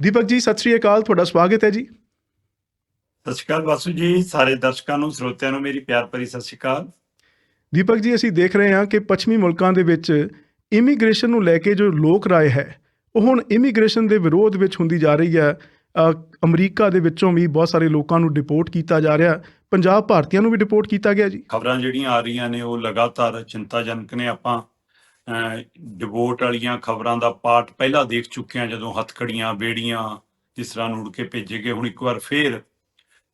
ਦੀਪਕ ਜੀ ਸਤਿ ਸ੍ਰੀ ਅਕਾਲ ਤੁਹਾਡਾ ਸਵਾਗਤ ਹੈ ਜੀ। ਸਤਿ ਸ਼੍ਰੀ ਅਕਾਲ ਵਾਸੂ ਜੀ ਸਾਰੇ ਦਰਸ਼ਕਾਂ ਨੂੰ ਸਰੋਤਿਆਂ ਨੂੰ ਮੇਰੀ ਪਿਆਰ ਭਰੀ ਸਤਿ ਸ਼੍ਰੀ ਅਕਾਲ। ਦੀਪਕ ਜੀ ਅਸੀਂ ਦੇਖ ਰਹੇ ਹਾਂ ਕਿ ਪੱਛਮੀ ਮੁਲਕਾਂ ਦੇ ਵਿੱਚ ਇਮੀਗ੍ਰੇਸ਼ਨ ਨੂੰ ਲੈ ਕੇ ਜੋ ਲੋਕ ਰਾਏ ਹੈ ਉਹ ਹੁਣ ਇਮੀਗ੍ਰੇਸ਼ਨ ਦੇ ਵਿਰੋਧ ਵਿੱਚ ਹੁੰਦੀ ਜਾ ਰਹੀ ਹੈ। ਅਮਰੀਕਾ ਦੇ ਵਿੱਚੋਂ ਵੀ ਬਹੁਤ ਸਾਰੇ ਲੋਕਾਂ ਨੂੰ ਡਿਪੋਰਟ ਕੀਤਾ ਜਾ ਰਿਹਾ ਪੰਜਾਬ ਭਾਰਤੀਆਂ ਨੂੰ ਵੀ ਡਿਪੋਰਟ ਕੀਤਾ ਗਿਆ ਜੀ। ਖਬਰਾਂ ਜਿਹੜੀਆਂ ਆ ਰਹੀਆਂ ਨੇ ਉਹ ਲਗਾਤਾਰ ਚਿੰਤਾਜਨਕ ਨੇ। ਆਪਾਂ ਡਿਵੋਰਟ ਵਾਲੀਆਂ ਖਬਰਾਂ ਦਾ ਪਾਠ ਪਹਿਲਾਂ ਦੇਖ ਚੁੱਕੇ ਹਾਂ, ਜਦੋਂ ਹੱਥਕੜੀਆਂ, ਬੇੜੀਆਂ ਜਿਸ ਤਰ੍ਹਾਂ ਨੂੰ ਉੜ ਕੇ ਭੇਜੇ ਗਏ, ਹੁਣ ਇੱਕ ਵਾਰ ਫੇਰ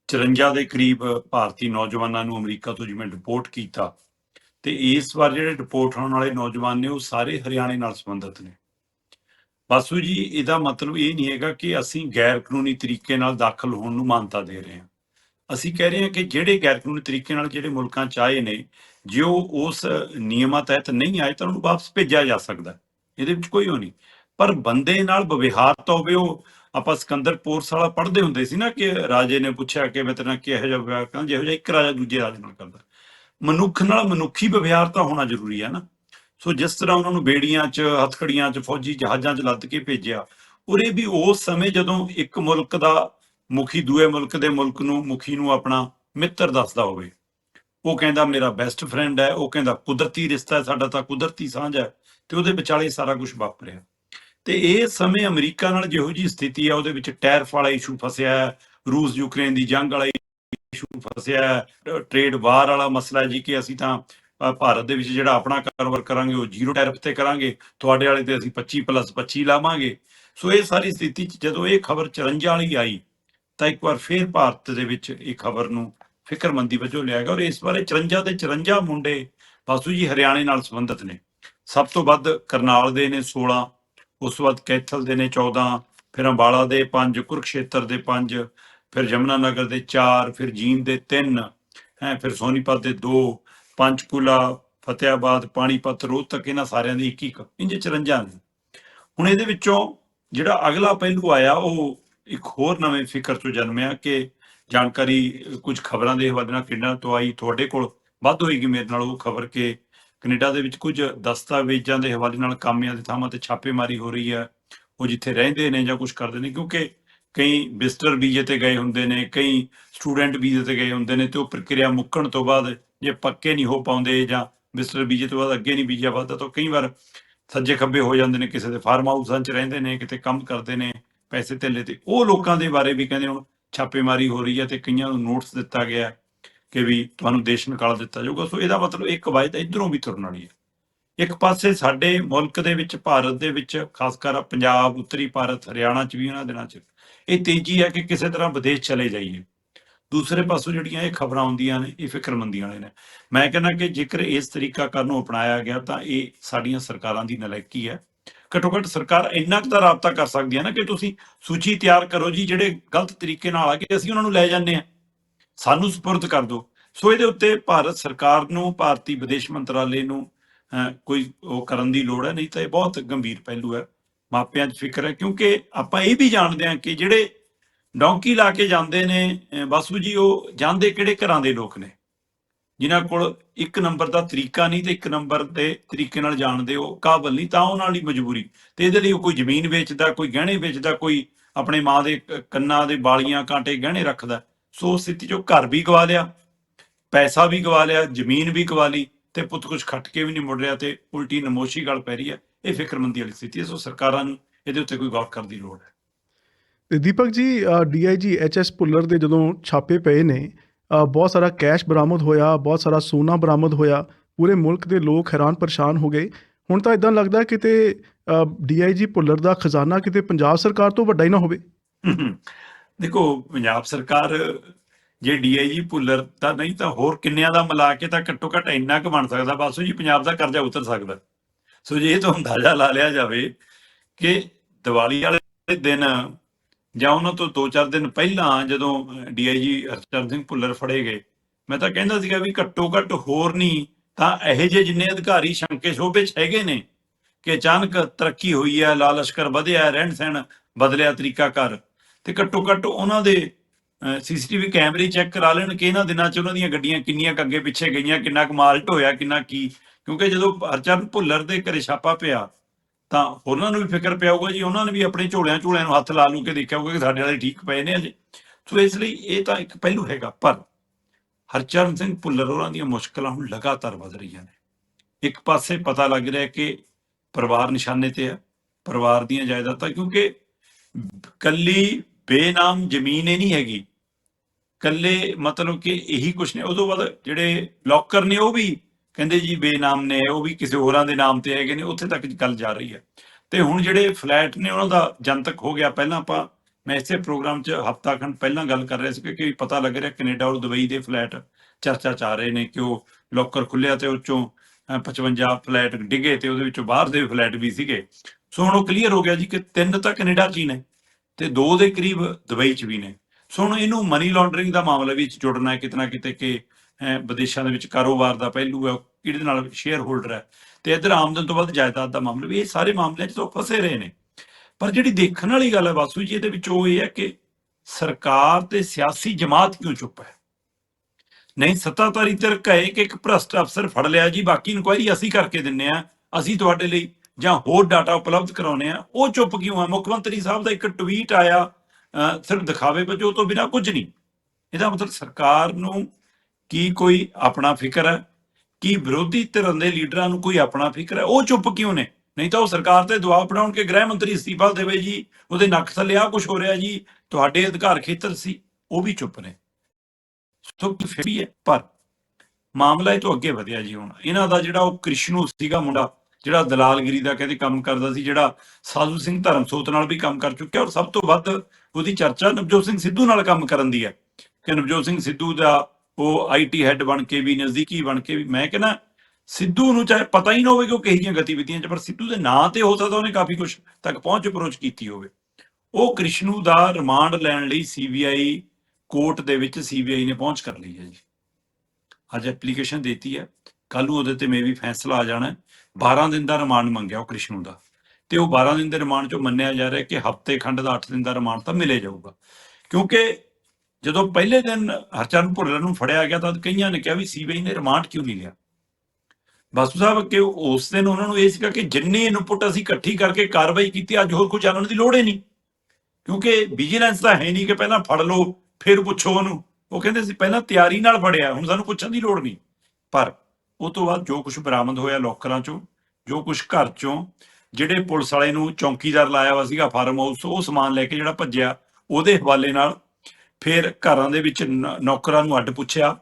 54 ਦੇ ਕਰੀਬ ਭਾਰਤੀ ਨੌਜਵਾਨਾਂ ਨੂੰ ਅਮਰੀਕਾ ਤੋਂ ਜਿਵੇਂ ਡਿਪੋਰਟ ਕੀਤਾ ਤੇ ਇਸ ਵਾਰ ਜਿਹੜੇ ਡਿਪੋਰਟ ਹੋਣ ਵਾਲੇ ਨੌਜਵਾਨ ਨੇ, ਉਹ ਸਾਰੇ ਹਰਿਆਣੇ ਨਾਲ ਸੰਬੰਧਿਤ ਨੇ। ਬਾਸੂ ਜੀ, ਇਹਦਾ ਮਤਲਬ ਇਹ ਨਹੀਂ ਹੈਗਾ ਕਿ ਅਸੀਂ ਗੈਰ ਕਾਨੂੰਨੀ ਤਰੀਕੇ ਨਾਲ ਦਾਖਲ ਹੋਣ ਨੂੰ ਮਾਨਤਾ ਦੇ ਰਹੇ ਹਾਂ। ਅਸੀਂ ਕਹਿ ਰਹੇ ਹਾਂ ਕਿ ਜਿਹੜੇ ਗੈਰ ਕਾਨੂੰਨੀ ਤਰੀਕੇ ਨਾਲ ਜਿਹੜੇ ਮੁਲਕਾਂ ਚ ਆਏ ਨੇ, ਜੇ ਉਹ ਉਸ ਨਿਯਮਾਂ ਤਹਿਤ ਨਹੀਂ ਆਏ ਤਾਂ ਉਹਨੂੰ ਵਾਪਸ ਭੇਜਿਆ ਜਾ ਸਕਦਾ ਇਹਦੇ ਵਿੱਚ ਕੋਈ ਉਹ ਨਹੀਂ। ਪਰ ਬੰਦੇ ਨਾਲ ਵਿਵਹਾਰ ਤਾਂ ਹੋਵੇ, ਉਹ ਆਪਾਂ ਸਿਕੰਦਰ ਪੋਰਸ ਵਾਲਾ ਪੜ੍ਹਦੇ ਹੁੰਦੇ ਸੀ ਨਾ ਕਿ ਰਾਜੇ ਨੇ ਪੁੱਛਿਆ ਕਿ ਮੈਂ ਤੇਰੇ ਨਾਲ ਕਿਹੋ ਜਿਹਾ ਵਿਵਹਾਰ ਕਰਾਂ, ਜਿਹੋ ਜਿਹਾ ਇੱਕ ਰਾਜਾ ਦੂਜੇ ਰਾਜੇ ਨਾਲ ਕਰਦਾ। ਮਨੁੱਖ ਨਾਲ ਮਨੁੱਖੀ ਵਿਵਹਾਰ ਤਾਂ ਹੋਣਾ ਜ਼ਰੂਰੀ ਹੈ ਨਾ। ਸੋ ਜਿਸ ਤਰ੍ਹਾਂ ਉਹਨਾਂ ਨੂੰ ਬੇੜੀਆਂ 'ਚ, ਹੱਥਕੜੀਆਂ 'ਚ, ਫੌਜੀ ਜਹਾਜ਼ਾਂ 'ਚ ਲੱਦ ਕੇ ਭੇਜਿਆ ਉਰੇ ਵੀ ਉਸ ਸਮੇਂ ਜਦੋਂ ਇੱਕ ਮੁਲਕ ਦਾ ਮੁਖੀ ਦੂਏ ਮੁਲਕ ਦੇ ਮੁਲਕ ਨੂੰ ਮੁਖੀ ਨੂੰ ਆਪਣਾ ਮਿੱਤਰ ਦੱਸਦਾ ਹੋਵੇ। ਉਹ ਕਹਿੰਦਾ, ਮੇਰਾ ਬੈਸਟ ਫਰੈਂਡ ਹੈ। ਉਹ ਕਹਿੰਦਾ, ਕੁਦਰਤੀ ਰਿਸ਼ਤਾ ਹੈ, ਸਾਡਾ ਤਾਂ ਕੁਦਰਤੀ ਸਾਂਝ ਹੈ। ਤੇ ਉਹਦੇ ਵਿਚਾਲੇ ਸਾਰਾ ਕੁਝ ਵਾਪਰਿਆ। ਤੇ ਇਹ ਸਮੇਂ ਅਮਰੀਕਾ ਨਾਲ ਜਿਹੋ ਜੀ ਸਥਿਤੀ ਹੈ ਉਹਦੇ ਵਿੱਚ ਟੈਰਫ ਵਾਲਾ ਇਸ਼ੂ ਫਸਿਆ ਹੈ, ਰੂਸ ਯੂਕਰੇਨ ਦੀ ਜੰਗ ਵਾਲਾ ਇਸ਼ੂ ਫਸਿਆ ਹੈ, ਟ੍ਰੇਡ ਵਾਰ ਵਾਲਾ ਮਸਲਾ ਜੀ ਕਿ ਅਸੀਂ ਤਾਂ ਭਾਰਤ ਦੇ ਵਿੱਚ ਜਿਹੜਾ ਆਪਣਾ ਕਾਰੋਬਾਰ ਕਰਾਂਗੇ, ਉਹ ਜ਼ੀਰੋ ਟੈਰਫ ਤੇ ਕਰਾਂਗੇ, ਤੁਹਾਡੇ ਵਾਲੇ ਤੇ ਅਸੀਂ 25 ਪਲੱਸ 25 ਲਾਵਾਂਗੇ। ਸੋ ਇਹ ਸਾਰੀ ਸਥਿਤੀ 'ਚ ਜਦੋਂ ਇਹ ਖਬਰ 54 ਵਾਲੀ ਆਈ ਤਾਂ ਇੱਕ ਵਾਰ ਫੇਰ ਭਾਰਤ ਦੇ ਵਿੱਚ ਇਹ ਖਬਰ ਨੂੰ ਫਿਕਰਮੰਦੀ ਵਜੋਂ ਲਿਆ ਗਿਆ ਔਰ ਇਸ ਬਾਰੇ 54 ਦੇ 54 ਮੁੰਡੇ ਬਾਸੂ ਜੀ ਹਰਿਆਣੇ ਨਾਲ ਸੰਬੰਧਿਤ ਨੇ। ਸਭ ਤੋਂ ਵੱਧ ਕਰਨਾਲ ਦੇ ਨੇ 16 ਉਸ ਤੋਂ ਬਾਅਦ ਕੈਥਲ ਦੇ ਨੇ 14 ਫਿਰ ਅੰਬਾਲਾ ਦੇ 5 ਕੁਰਕਸ਼ੇਤਰ ਦੇ 5 ਫਿਰ ਜਮਨਾ ਨਗਰ ਦੇ 4 ਫਿਰ ਜੀਂਦ ਦੇ 3 ਹੈ, ਫਿਰ ਸੋਨੀਪਤ ਦੇ 2 ਪੰਚਕੂਲਾ ਫਤਿਆਬਾਦ ਪਾਣੀਪਤ, ਰੋਹਤਕ, ਇਹਨਾਂ ਸਾਰਿਆਂ ਦੀ ਇੱਕ ਇੱਕ ਇੰਜ 54 ਨੇ। ਹੁਣ ਇਹਦੇ ਵਿੱਚੋਂ ਜਿਹੜਾ ਅਗਲਾ ਪਹਿਲੂ ਆਇਆ ਉਹ ਇੱਕ ਹੋਰ ਨਵੇਂ ਫਿਕਰ ਤੋਂ ਜਨਮਿਆ ਕਿ ਜਾਣਕਾਰੀ, ਕੁਝ ਖਬਰਾਂ ਦੇ ਹਵਾਲੇ ਨਾਲ ਕੈਨੇਡਾ ਤੋਂ ਆਈ ਤੁਹਾਡੇ ਕੋਲ। ਵੱਧ ਹੋਏਗੀ ਮੇਰੇ ਨਾਲ ਉਹ ਖਬਰ ਕਿ ਕੈਨੇਡਾ ਦੇ ਵਿੱਚ ਕੁਝ ਦਸਤਾਵੇਜ਼ਾਂ ਦੇ ਹਵਾਲੇ ਨਾਲ ਕਾਮਿਆਂ ਦੇ ਥਾਵਾਂ ਤੇ ਛਾਪੇਮਾਰੀ ਹੋ ਰਹੀ ਹੈ ਉਹ ਜਿੱਥੇ ਰਹਿੰਦੇ ਨੇ ਜਾਂ ਕੁਝ ਕਰਦੇ ਨੇ, ਕਿਉਂਕਿ ਕਈ ਵਿਜ਼ਟਰ ਵੀਜ਼ੇ ਤੇ ਗਏ ਹੁੰਦੇ ਨੇ, ਕਈ ਸਟੂਡੈਂਟ ਵੀਜ਼ੇ ਤੇ ਗਏ ਹੁੰਦੇ ਨੇ ਤੇ ਉਹ ਪ੍ਰਕਿਰਿਆ ਮੁੱਕਣ ਤੋਂ ਬਾਅਦ ਜੇ ਪੱਕੇ ਨਹੀਂ ਹੋ ਪਾਉਂਦੇ ਜਾਂ ਵਿਜ਼ਟਰ ਵੀਜ਼ੇ ਤੋਂ ਬਾਅਦ ਅੱਗੇ ਨਹੀਂ ਵੀਜ਼ਾ ਵੱਧਦਾ ਤਾਂ ਕਈ ਵਾਰ ਸੱਜੇ ਖੱਬੇ ਹੋ ਜਾਂਦੇ ਨੇ, ਕਿਸੇ ਦੇ ਫਾਰਮ ਹਾਊਸਾਂ 'ਚ ਰਹਿੰਦੇ ਨੇ, ਕਿਤੇ ਕੰਮ ਕਰਦੇ ਨੇ ਪੈਸੇ ਧੇਲੇ ਤੇ। ਉਹ ਲੋਕਾਂ ਦੇ ਬਾਰੇ ਵੀ ਕਹਿੰਦੇ ਹੁਣ ਛਾਪੇਮਾਰੀ ਹੋ ਰਹੀ ਹੈ ਤੇ ਕਈਆਂ ਨੂੰ ਨੋਟਿਸ ਦਿੱਤਾ ਗਿਆ ਕਿ ਵੀ ਤੁਹਾਨੂੰ ਦੇਸ਼ ਨਿਕਾਲ ਦਿੱਤਾ ਜਾਊਗਾ। ਸੋ ਇਹਦਾ ਮਤਲਬ ਇੱਕ ਵਾਇਦਾ ਇਧਰੋਂ ਵੀ ਤੁਰਨ ਵਾਲੀ ਹੈ। ਇੱਕ ਪਾਸੇ ਸਾਡੇ ਮੁਲਕ ਦੇ ਵਿੱਚ, ਭਾਰਤ ਦੇ ਵਿੱਚ, ਖਾਸ ਕਰ ਪੰਜਾਬ, ਉੱਤਰੀ ਭਾਰਤ, ਹਰਿਆਣਾ ਚ ਵੀ ਇਹਨਾਂ ਦਿਨਾਂ ਚ, ਇਹ ਤੇਜ਼ੀ ਹੈ ਕਿ ਕਿਸੇ ਤਰ੍ਹਾਂ ਵਿਦੇਸ਼ ਚਲੇ ਜਾਈਏ। ਦੂਸਰੇ ਪਾਸੋਂ ਜਿਹੜੀਆਂ ਇਹ ਖਬਰਾਂ ਆਉਂਦੀਆਂ ਨੇ, ਇਹ ਫਿਕਰਮੰਦੀਆਂ ਵਾਲੇ ਨੇ। ਮੈਂ ਕਹਿੰਦਾ ਕਿ ਜੇਕਰ ਇਸ ਤਰੀਕਾ ਕਰਨ ਨੂੰ ਅਪਣਾਇਆ ਗਿਆ ਤਾਂ ਇਹ ਸਾਡੀਆਂ ਸਰਕਾਰਾਂ ਦੀ ਨਲਾਇਕੀ ਹੈ। ਘੱਟੋ ਘੱਟ ਸਰਕਾਰ ਇੰਨਾ ਕੁ ਤਾਂ ਰਾਬਤਾ ਕਰ ਸਕਦੀ ਹੈ ਨਾ ਕਿ ਤੁਸੀਂ ਸੂਚੀ ਤਿਆਰ ਕਰੋ ਜੀ ਜਿਹੜੇ ਗਲਤ ਤਰੀਕੇ ਨਾਲ ਆ ਕੇ ਅਸੀਂ ਉਹਨਾਂ ਨੂੰ ਲੈ ਜਾਂਦੇ ਆ ਸਾਨੂੰ ਸਪੁਰਦ ਕਰ ਦਿਓ। ਸੋ ਇਹਦੇ ਉੱਤੇ ਭਾਰਤ ਸਰਕਾਰ ਨੂੰ ਭਾਰਤੀ ਵਿਦੇਸ਼ ਮੰਤਰਾਲੇ ਨੂੰ ਕੋਈ ਉਹ ਕਰਨ ਦੀ ਲੋੜ ਹੈ ਨਹੀਂ ਤਾਂ ਇਹ ਬਹੁਤ ਗੰਭੀਰ ਪਹਿਲੂ ਹੈ। ਮਾਪਿਆਂ 'ਚ ਫਿਕਰ ਹੈ ਕਿਉਂਕਿ ਆਪਾਂ ਇਹ ਵੀ ਜਾਣਦੇ ਹਾਂ ਕਿ ਜਿਹੜੇ ਡੌਂਕੀ ਲਾ ਕੇ ਜਾਂਦੇ ਨੇ ਅਹ, ਬਾਸੂ ਜੀ ਉਹ ਜਾਂਦੇ ਕਿਹੜੇ ਘਰਾਂ ਦੇ ਲੋਕ ਨੇ? ਜਿਨ੍ਹਾਂ ਕੋਲ ਇੱਕ ਨੰਬਰ ਦਾ ਤਰੀਕਾ ਨਹੀਂ ਤੇ ਇੱਕ ਨੰਬਰ ਦੇ ਤਰੀਕੇ ਨਾਲ ਜਾਣਦੇ ਉਹ ਕਾਬਲ ਨਹੀਂ, ਤਾਂ ਉਹਨਾਂ ਲਈ ਮਜਬੂਰੀ। ਤੇ ਇਹਦੇ ਲਈ ਕੋਈ ਜ਼ਮੀਨ ਵੇਚਦਾ, ਕੋਈ ਗਹਿਣੇ ਵੇਚਦਾ, ਕੋਈ ਆਪਣੇ ਮਾਂ ਦੇ ਕੰਨਾਂ ਦੇ ਬਾਲੀਆਂ, ਕਾਂਟੇ ਗਹਿਣੇ ਰੱਖਦਾ। ਸੋ ਸਥਿਤੀ 'ਚੋਂ ਘਰ ਵੀ ਗਵਾ ਲਿਆ, ਪੈਸਾ ਵੀ ਗਵਾ ਲਿਆ, ਜ਼ਮੀਨ ਵੀ ਗਵਾ ਲਈ ਤੇ ਪੁੱਤ ਕੁਝ ਖੱਟ ਕੇ ਵੀ ਨਹੀਂ ਮੁੜ ਰਿਹਾ ਤੇ ਉਲਟੀ ਨਮੋਸ਼ੀ ਗੱਲ ਪੈ ਰਹੀ ਹੈ। ਇਹ ਫਿਕਰਮੰਦੀ ਵਾਲੀ ਸਥਿਤੀ ਹੈ। ਸੋ ਸਰਕਾਰਾਂ ਨੂੰ ਇਹਦੇ ਉੱਤੇ ਕੋਈ ਗੌਰ ਕਰਨ ਦੀ ਲੋੜ ਹੈ। ਤੇ ਦੀਪਕ ਜੀ ਡੀਆਈਜੀ ਐਚਐਸ ਭੁੱਲਰ ਦੇ ਜਦੋਂ ਛਾਪੇ ਪਏ ਨੇ ਬਹੁਤ ਸਾਰਾ ਕੈਸ਼ ਬਰਾਮਦ ਹੋਇਆ, ਬਹੁਤ ਸਾਰਾ ਸੋਨਾ ਬਰਾਮਦ ਹੋਇਆ, ਪੂਰੇ ਮੁਲਕ ਦੇ ਲੋਕ ਹੈਰਾਨ ਪਰੇਸ਼ਾਨ ਹੋ ਗਏ। ਹੁਣ ਤਾਂ ਇਦਾਂ ਲੱਗਦਾ ਕਿਤੇ ਡੀਆਈਜੀ ਭੁੱਲਰ ਦਾ ਖਜ਼ਾਨਾ ਕਿਤੇ ਪੰਜਾਬ ਸਰਕਾਰ ਤੋਂ ਵੱਡਾ ਹੀ ਨਾ ਹੋਵੇ। ਦੇਖੋ, ਪੰਜਾਬ ਸਰਕਾਰ ਜੇ ਡੀਆਈਜੀ ਭੁੱਲਰ ਤਾਂ ਨਹੀਂ, ਤਾਂ ਹੋਰ ਕਿੰਨਿਆਂ ਦਾ ਮਿਲਾ ਕੇ ਤਾਂ ਘੱਟੋ ਘੱਟ ਇੰਨਾ ਕੁ ਬਣ ਸਕਦਾ। ਬਸ ਜੀ ਪੰਜਾਬ ਦਾ ਕਰਜ਼ਾ ਉਤਰ ਸਕਦਾ। ਸੋ ਜੇ ਇਹ ਤੋਂ ਅੰਦਾਜ਼ਾ ਲਾ ਲਿਆ ਜਾਵੇ ਕਿ ਦੀਵਾਲੀ ਵਾਲੇ ਦਿਨ ਜਾਂ ਉਹਨਾਂ ਤੋਂ 2-4 ਦਿਨ ਪਹਿਲਾਂ ਜਦੋਂ ਡੀਆਈਜੀ ਹਰਚਰਨ ਸਿੰਘ ਭੁੱਲਰ ਫੜੇ ਗਏ, ਮੈਂ ਤਾਂ ਕਹਿੰਦਾ ਸੀਗਾ ਵੀ ਘੱਟੋ ਘੱਟ ਹੋਰ ਨਹੀਂ, ਤਾਂ ਇਹੋ ਜਿਹੇ ਜਿੰਨੇ ਅਧਿਕਾਰੀ ਸ਼ੰਕੇ ਸ਼ੋਭੇ 'ਚ ਹੈਗੇ ਨੇ ਕਿ ਅਚਾਨਕ ਤਰੱਕੀ ਹੋਈ ਹੈ, ਲਾਲ ਲਸ਼ਕਰ ਵਧਿਆ, ਰਹਿਣ ਸਹਿਣ ਬਦਲਿਆ ਤਰੀਕਾ ਕਰ ਤੇ ਘੱਟੋ ਘੱਟ ਉਹਨਾਂ ਦੇ ਸੀਸੀਟੀਵੀ ਕੈਮਰੇ ਚੈੱਕ ਕਰਾ ਲੈਣ ਕਿ ਇਹਨਾਂ ਦਿਨਾਂ 'ਚ ਉਹਨਾਂ ਦੀਆਂ ਗੱਡੀਆਂ ਕਿੰਨੀਆਂ ਕੁ ਅੱਗੇ ਪਿੱਛੇ ਗਈਆਂ, ਕਿੰਨਾ ਕੁ ਮਾਲ ਢੋਇਆ, ਕਿੰਨਾ ਕੀ, ਕਿਉਂਕਿ ਜਦੋਂ ਹਰਚਰਨ ਭੁੱਲਰ ਦੇ ਘਰੇ ਛਾਪਾ ਪਿਆ ਤਾਂ ਉਹਨਾਂ ਨੂੰ ਵੀ ਫਿਕਰ ਪਿਆ ਹੋਊਗਾ ਜੀ, ਉਹਨਾਂ ਨੇ ਵੀ ਆਪਣੇ ਝੋਲਿਆਂ ਝੋਲਿਆਂ ਨੂੰ ਹੱਥ ਲਾ ਲੂ ਕੇ ਦੇਖਿਆ ਹੋਊਗਾ ਕਿ ਸਾਡੇ ਵਾਲੇ ਠੀਕ ਪਏ ਨੇ ਅਜੇ ਸੋ ਇਸ ਲਈ ਇਹ ਤਾਂ ਇੱਕ ਪਹਿਲੂ ਹੈਗਾ, ਪਰ ਹਰਚਰਨ ਸਿੰਘ ਭੁੱਲਰ ਹੋਰਾਂ ਦੀਆਂ ਮੁਸ਼ਕਲਾਂ ਹੁਣ ਲਗਾਤਾਰ ਵਧ ਰਹੀਆਂ ਨੇ। ਇੱਕ ਪਾਸੇ ਪਤਾ ਲੱਗ ਰਿਹਾ ਕਿ ਪਰਿਵਾਰ ਨਿਸ਼ਾਨੇ ਤੇ ਹੈ ਪਰਿਵਾਰ ਦੀਆਂ ਜਾਇਦਾਦਾਂ, ਕਿਉਂਕਿ ਕੱਲੀ ਬੇਨਾਮ ਜ਼ਮੀਨ ਇਹ ਨਹੀਂ ਹੈਗੀ। ਕੱਲੇ ਮਤਲਬ ਕਿ ਇਹੀ ਕੁਛ ਨੇ। ਉਦੋਂ ਬਾਅਦ ਜਿਹੜੇ ਲੋਕਰ ਨੇ ਉਹ ਵੀ ਕਹਿੰਦੇ ਜੀ ਬੇਨਾਮ ਨੇ ਉਹ ਵੀ ਕਿਸੇ ਹੋਰਾਂ ਦੇ ਨਾਮ ਤੇ ਹੈਗੇ ਨੇ ਉੱਥੇ ਤੱਕ ਗੱਲ ਜਾ ਰਹੀ ਹੈ। ਤੇ ਹੁਣ ਜਿਹੜੇ ਫਲੈਟ ਨੇ ਉਹਨਾਂ ਦਾ ਜਨਤਕ ਹੋ ਗਿਆ। ਪਹਿਲਾਂ ਆਪਾਂ ਮੈਂ ਇਸੇ ਪ੍ਰੋਗਰਾਮ 'ਚ ਹਫਤਾ ਖੰਡ ਪਹਿਲਾਂ ਗੱਲ ਕਰ ਰਿਹਾ ਸੀ ਕਿ ਪਤਾ ਲੱਗ ਰਿਹਾ ਕੈਨੇਡਾ ਔਰ ਦੁਬਈ ਦੇ ਫਲੈਟ ਚਰਚਾ ਚ ਆ ਰਹੇ ਨੇ ਕਿ ਉਹ ਲੋਕਰ ਖੁੱਲਿਆ ਤੇ ਉਹ 'ਚੋਂ ਅ, 55 ਫਲੈਟ ਡਿੱਗੇ ਤੇ ਉਹਦੇ ਵਿੱਚੋਂ ਬਾਹਰ ਦੇ ਫਲੈਟ ਵੀ ਸੀਗੇ। ਸੋ ਹੁਣ ਉਹ ਕਲੀਅਰ ਹੋ ਗਿਆ ਜੀ ਕਿ ਤਿੰਨ ਤਾਂ ਕੈਨੇਡਾ 'ਚ ਹੀ ਨੇ ਤੇ ਦੋ ਦੇ ਕਰੀਬ ਦੁਬਈ 'ਚ ਵੀ ਨੇ। ਸੋ ਹੁਣ ਇਹਨੂੰ ਮਨੀ ਲਾਂਡਰਿੰਗ ਦਾ ਮਾਮਲਾ ਵੀ ਜੁੜਨਾ ਹੈ ਕਿਤਨਾ ਕਿਤੇ ਕਿ ਵਿਦੇਸ਼ਾਂ ਦੇ ਵਿੱਚ ਕਾਰੋਬਾਰ ਦਾ ਪਹਿਲੂ ਹੈ ਉਹ ਕਿਹਦੇ ਨਾਲ ਸ਼ੇਅਰ ਹੋਲਡਰ ਹੈ। ਤੇ ਇਧਰ ਆਮਦਨ ਤੋਂ ਵੱਧ ਜਾਇਦਾਦ ਦਾ ਮਾਮਲਾ ਵੀ ਇਹ ਸਾਰੇ ਮਾਮਲੇ 'ਚ ਤਾਂ ਫਸੇ ਰਹੇ ਨੇ। ਪਰ ਜਿਹੜੀ ਦੇਖਣ ਵਾਲੀ ਗੱਲ ਹੈ ਵਾਸੂ ਜੀ ਇਹਦੇ ਵਿੱਚ ਉਹ ਇਹ ਹੈ ਕਿ ਸਰਕਾਰ ਤੇ ਸਿਆਸੀ ਜਮਾਤ ਕਿਉਂ ਚੁੱਪ ਹੈ? ਨਹੀਂ ਸੱਤਾਧਾਰੀ ਧਿਰ ਕਹੇ ਕਿ ਇੱਕ ਭ੍ਰਸ਼ਟ ਅਫਸਰ ਫੜ ਲਿਆ ਜੀ ਬਾਕੀ ਇਨਕੁਆਇਰੀ ਅਸੀਂ ਕਰਕੇ ਦਿੰਨੇ ਆ ਅਸੀਂ ਤੁਹਾਡੇ ਲਈ ਜਾਂ ਹੋਰ ਡਾਟਾ ਉਪਲਬਧ ਕਰਾਉਨੇ ਆ ਉਹ ਚੁੱਪ ਕਿਉਂ ਹੈ? ਮੁੱਖ ਮੰਤਰੀ ਸਾਹਿਬ ਦਾ ਇੱਕ ਟਵੀਟ ਆਇਆ ਅਹ, ਸਿਰਫ ਦਿਖਾਵੇ ਵਜੋਂ ਤੋਂ ਬਿਨਾ ਕੁਝ ਨਹੀਂ। ਇਹਦਾ ਮਤਲਬ ਸਰਕਾਰ ਨੂੰ ਕੀ ਕੋਈ ਆਪਣਾ ਫਿਕਰ ਹੈ? ਕੀ ਵਿਰੋਧੀ ਧਿਰ ਦੇ ਲੀਡਰਾਂ ਨੂੰ ਕੋਈ ਆਪਣਾ ਫਿਕਰ ਹੈ? ਉਹ ਚੁੱਪ ਕਿਉਂ ਨੇ? ਨਹੀਂ ਤਾਂ ਉਹ ਸਰਕਾਰ ਤੇ ਦਬਾਅ ਬਣਾਉਣ ਕੇ ਗ੍ਰਹਿ ਮੰਤਰੀ ਅਸਤੀਫਾ ਦੇਵੇ ਜੀ। ਉਹਦੇ ਨੱਕ ਥੱਲੇ ਆ ਕੁਝ ਹੋ ਰਿਹਾ ਜੀ। ਤੁਹਾਡੇ ਅਧਿਕਾਰ ਖੇਤਰ ਸੀ, ਉਹ ਵੀ ਚੁੱਪ ਨੇ। ਸੋ ਫਿਰ ਵੀ ਹੈ, ਪਰ ਮਾਮਲਾ ਇਹ ਤੋਂ ਅੱਗੇ ਵਧਿਆ ਜੀ ਹੁਣ। ਇਹਨਾਂ ਦਾ ਜਿਹੜਾ ਉਹ ਕ੍ਰਿਸ਼ਨੂ ਸੀਗਾ ਮੁੰਡਾ, ਜਿਹੜਾ ਦਲਾਲਗਿਰੀ ਦਾ ਕਹਿੰਦੇ ਕੰਮ ਕਰਦਾ ਸੀ, ਜਿਹੜਾ ਸਾਧੂ ਸਿੰਘ ਧਰਮਸੋਤ ਨਾਲ ਵੀ ਕੰਮ ਕਰ ਚੁੱਕਿਆ ਔਰ ਸਭ ਤੋਂ ਵੱਧ ਉਹਦੀ ਚਰਚਾ ਨਵਜੋਤ ਸਿੰਘ ਸਿੱਧੂ ਨਾਲ ਕੰਮ ਕਰਨ ਦੀ ਹੈ। ਕਿ ਨਵਜੋਤ ਸਿੰਘ ਸਿੱਧੂ ਦਾ ਉਹ ਆਈਟੀ ਹੈੱਡ ਬਣ ਕੇ ਵੀ, ਨਜ਼ਦੀਕੀ ਬਣ ਕੇ ਵੀ, ਮੈਂ ਕਹਿੰਦਾ ਸਿੱਧੂ ਨੂੰ ਚਾਹੇ ਪਤਾ ਹੀ ਨਾ ਹੋਵੇ ਕਿ ਉਹ ਕਿਹੋ ਗਤੀਵਿਧੀਆਂ 'ਚ, ਪਰ ਸਿੱਧੂ ਦੇ ਨਾਂ ਤੇ ਹੋ ਸਕਦਾ ਉਹਨੇ ਕਾਫੀ ਕੁਝ ਤੱਕ ਪਹੁੰਚ ਅਪਰੋਚ ਕੀਤੀ ਹੋਵੇ। ਉਹ ਕ੍ਰਿਸ਼ਨੂ ਦਾ ਰਿਮਾਂਡ ਲੈਣ ਲਈ ਸੀਬੀਆਈ ਕੋਰਟ ਦੇ ਵਿੱਚ ਸੀਬੀਆਈ ਨੇ ਪਹੁੰਚ ਕਰ ਲਈ ਹੈ ਜੀ। ਅੱਜ ਐਪਲੀਕੇਸ਼ਨ ਦਿੱਤੀ ਹੈ। ਕੱਲ ਨੂੰ ਉਹਦੇ ਤੇ ਮੇ ਵੀ ਫੈਸਲਾ ਆ ਜਾਣਾ ਹੈ। 12 ਦਿਨ ਦਾ ਰਿਮਾਂਡ ਮੰਗਿਆ ਉਹ ਕ੍ਰਿਸ਼ਨੂ ਦਾ। ਤੇ ਉਹ 12 ਦਿਨ ਦੇ ਰਿਮਾਂਡ ਚੋਂ ਮੰਨਿਆ ਜਾ ਰਿਹਾ ਕਿ ਹਫ਼ਤੇ ਖੰਡ ਦਾ 8 ਦਿਨ ਦਾ ਰਿਮਾਂਡ ਤਾਂ ਮਿਲੇ ਜਾਊਗਾ। ਕਿਉਂਕਿ ਜਦੋਂ ਪਹਿਲੇ ਦਿਨ ਹਰਚਰਨ ਭੁੱਲਰ ਨੂੰ ਫੜਿਆ ਗਿਆ ਤਾਂ ਕਈਆਂ ਨੇ ਕਿਹਾ ਵੀ ਸੀਬੀਆਈ ਨੇ ਰਿਮਾਂਡ ਕਿਉਂ ਨਹੀਂ ਲਿਆ। ਬਾਸੂ ਸਾਹਿਬ, ਕਿ ਉਸ ਦਿਨ ਉਹਨਾਂ ਨੂੰ ਇਹ ਸੀਗਾ ਕਿ ਜਿੰਨੀ ਇਨਪੁਟ ਅਸੀਂ ਇਕੱਠੀ ਕਰਕੇ ਕਾਰਵਾਈ ਕੀਤੀ, ਅੱਜ ਹੋਰ ਕੁਝ ਜਾਣਨ ਦੀ ਲੋੜ ਹੀ ਨਹੀਂ। ਕਿਉਂਕਿ ਵਿਜੀਲੈਂਸ ਤਾਂ ਹੈ ਨਹੀਂ ਕਿ ਪਹਿਲਾਂ ਫੜ ਲਓ, ਫਿਰ ਪੁੱਛੋ ਉਹਨੂੰ। ਉਹ ਕਹਿੰਦੇ ਸੀ, ਪਹਿਲਾਂ ਤਿਆਰੀ ਨਾਲ ਫੜਿਆ, ਹੁਣ ਸਾਨੂੰ ਪੁੱਛਣ ਦੀ ਲੋੜ ਨਹੀਂ। ਪਰ ਉਹ ਤੋਂ ਬਾਅਦ ਜੋ ਕੁਝ ਬਰਾਮਦ ਹੋਇਆ ਲੋਕਰਾਂ ਚੋਂ, ਜੋ ਕੁਝ ਘਰ ਚੋਂ, ਜਿਹੜੇ ਪੁਲਿਸ ਵਾਲੇ ਨੂੰ ਚੌਕੀਦਾਰ ਲਾਇਆ ਹੋਇਆ ਸੀਗਾ, ਫਾਰਮ ਹਾਊਸ, ਉਹ ਸਮਾਨ ਲੈ ਕੇ ਜਿਹੜਾ ਭੱਜਿਆ, ਉਹਦੇ ਹਵਾਲੇ ਨਾਲ ਫਿਰ ਘਰਾਂ ਦੇ ਵਿੱਚ ਨ- ਨੌਕਰਾਂ ਨੂੰ ਅੱਡ ਪੁੱਛਿਆ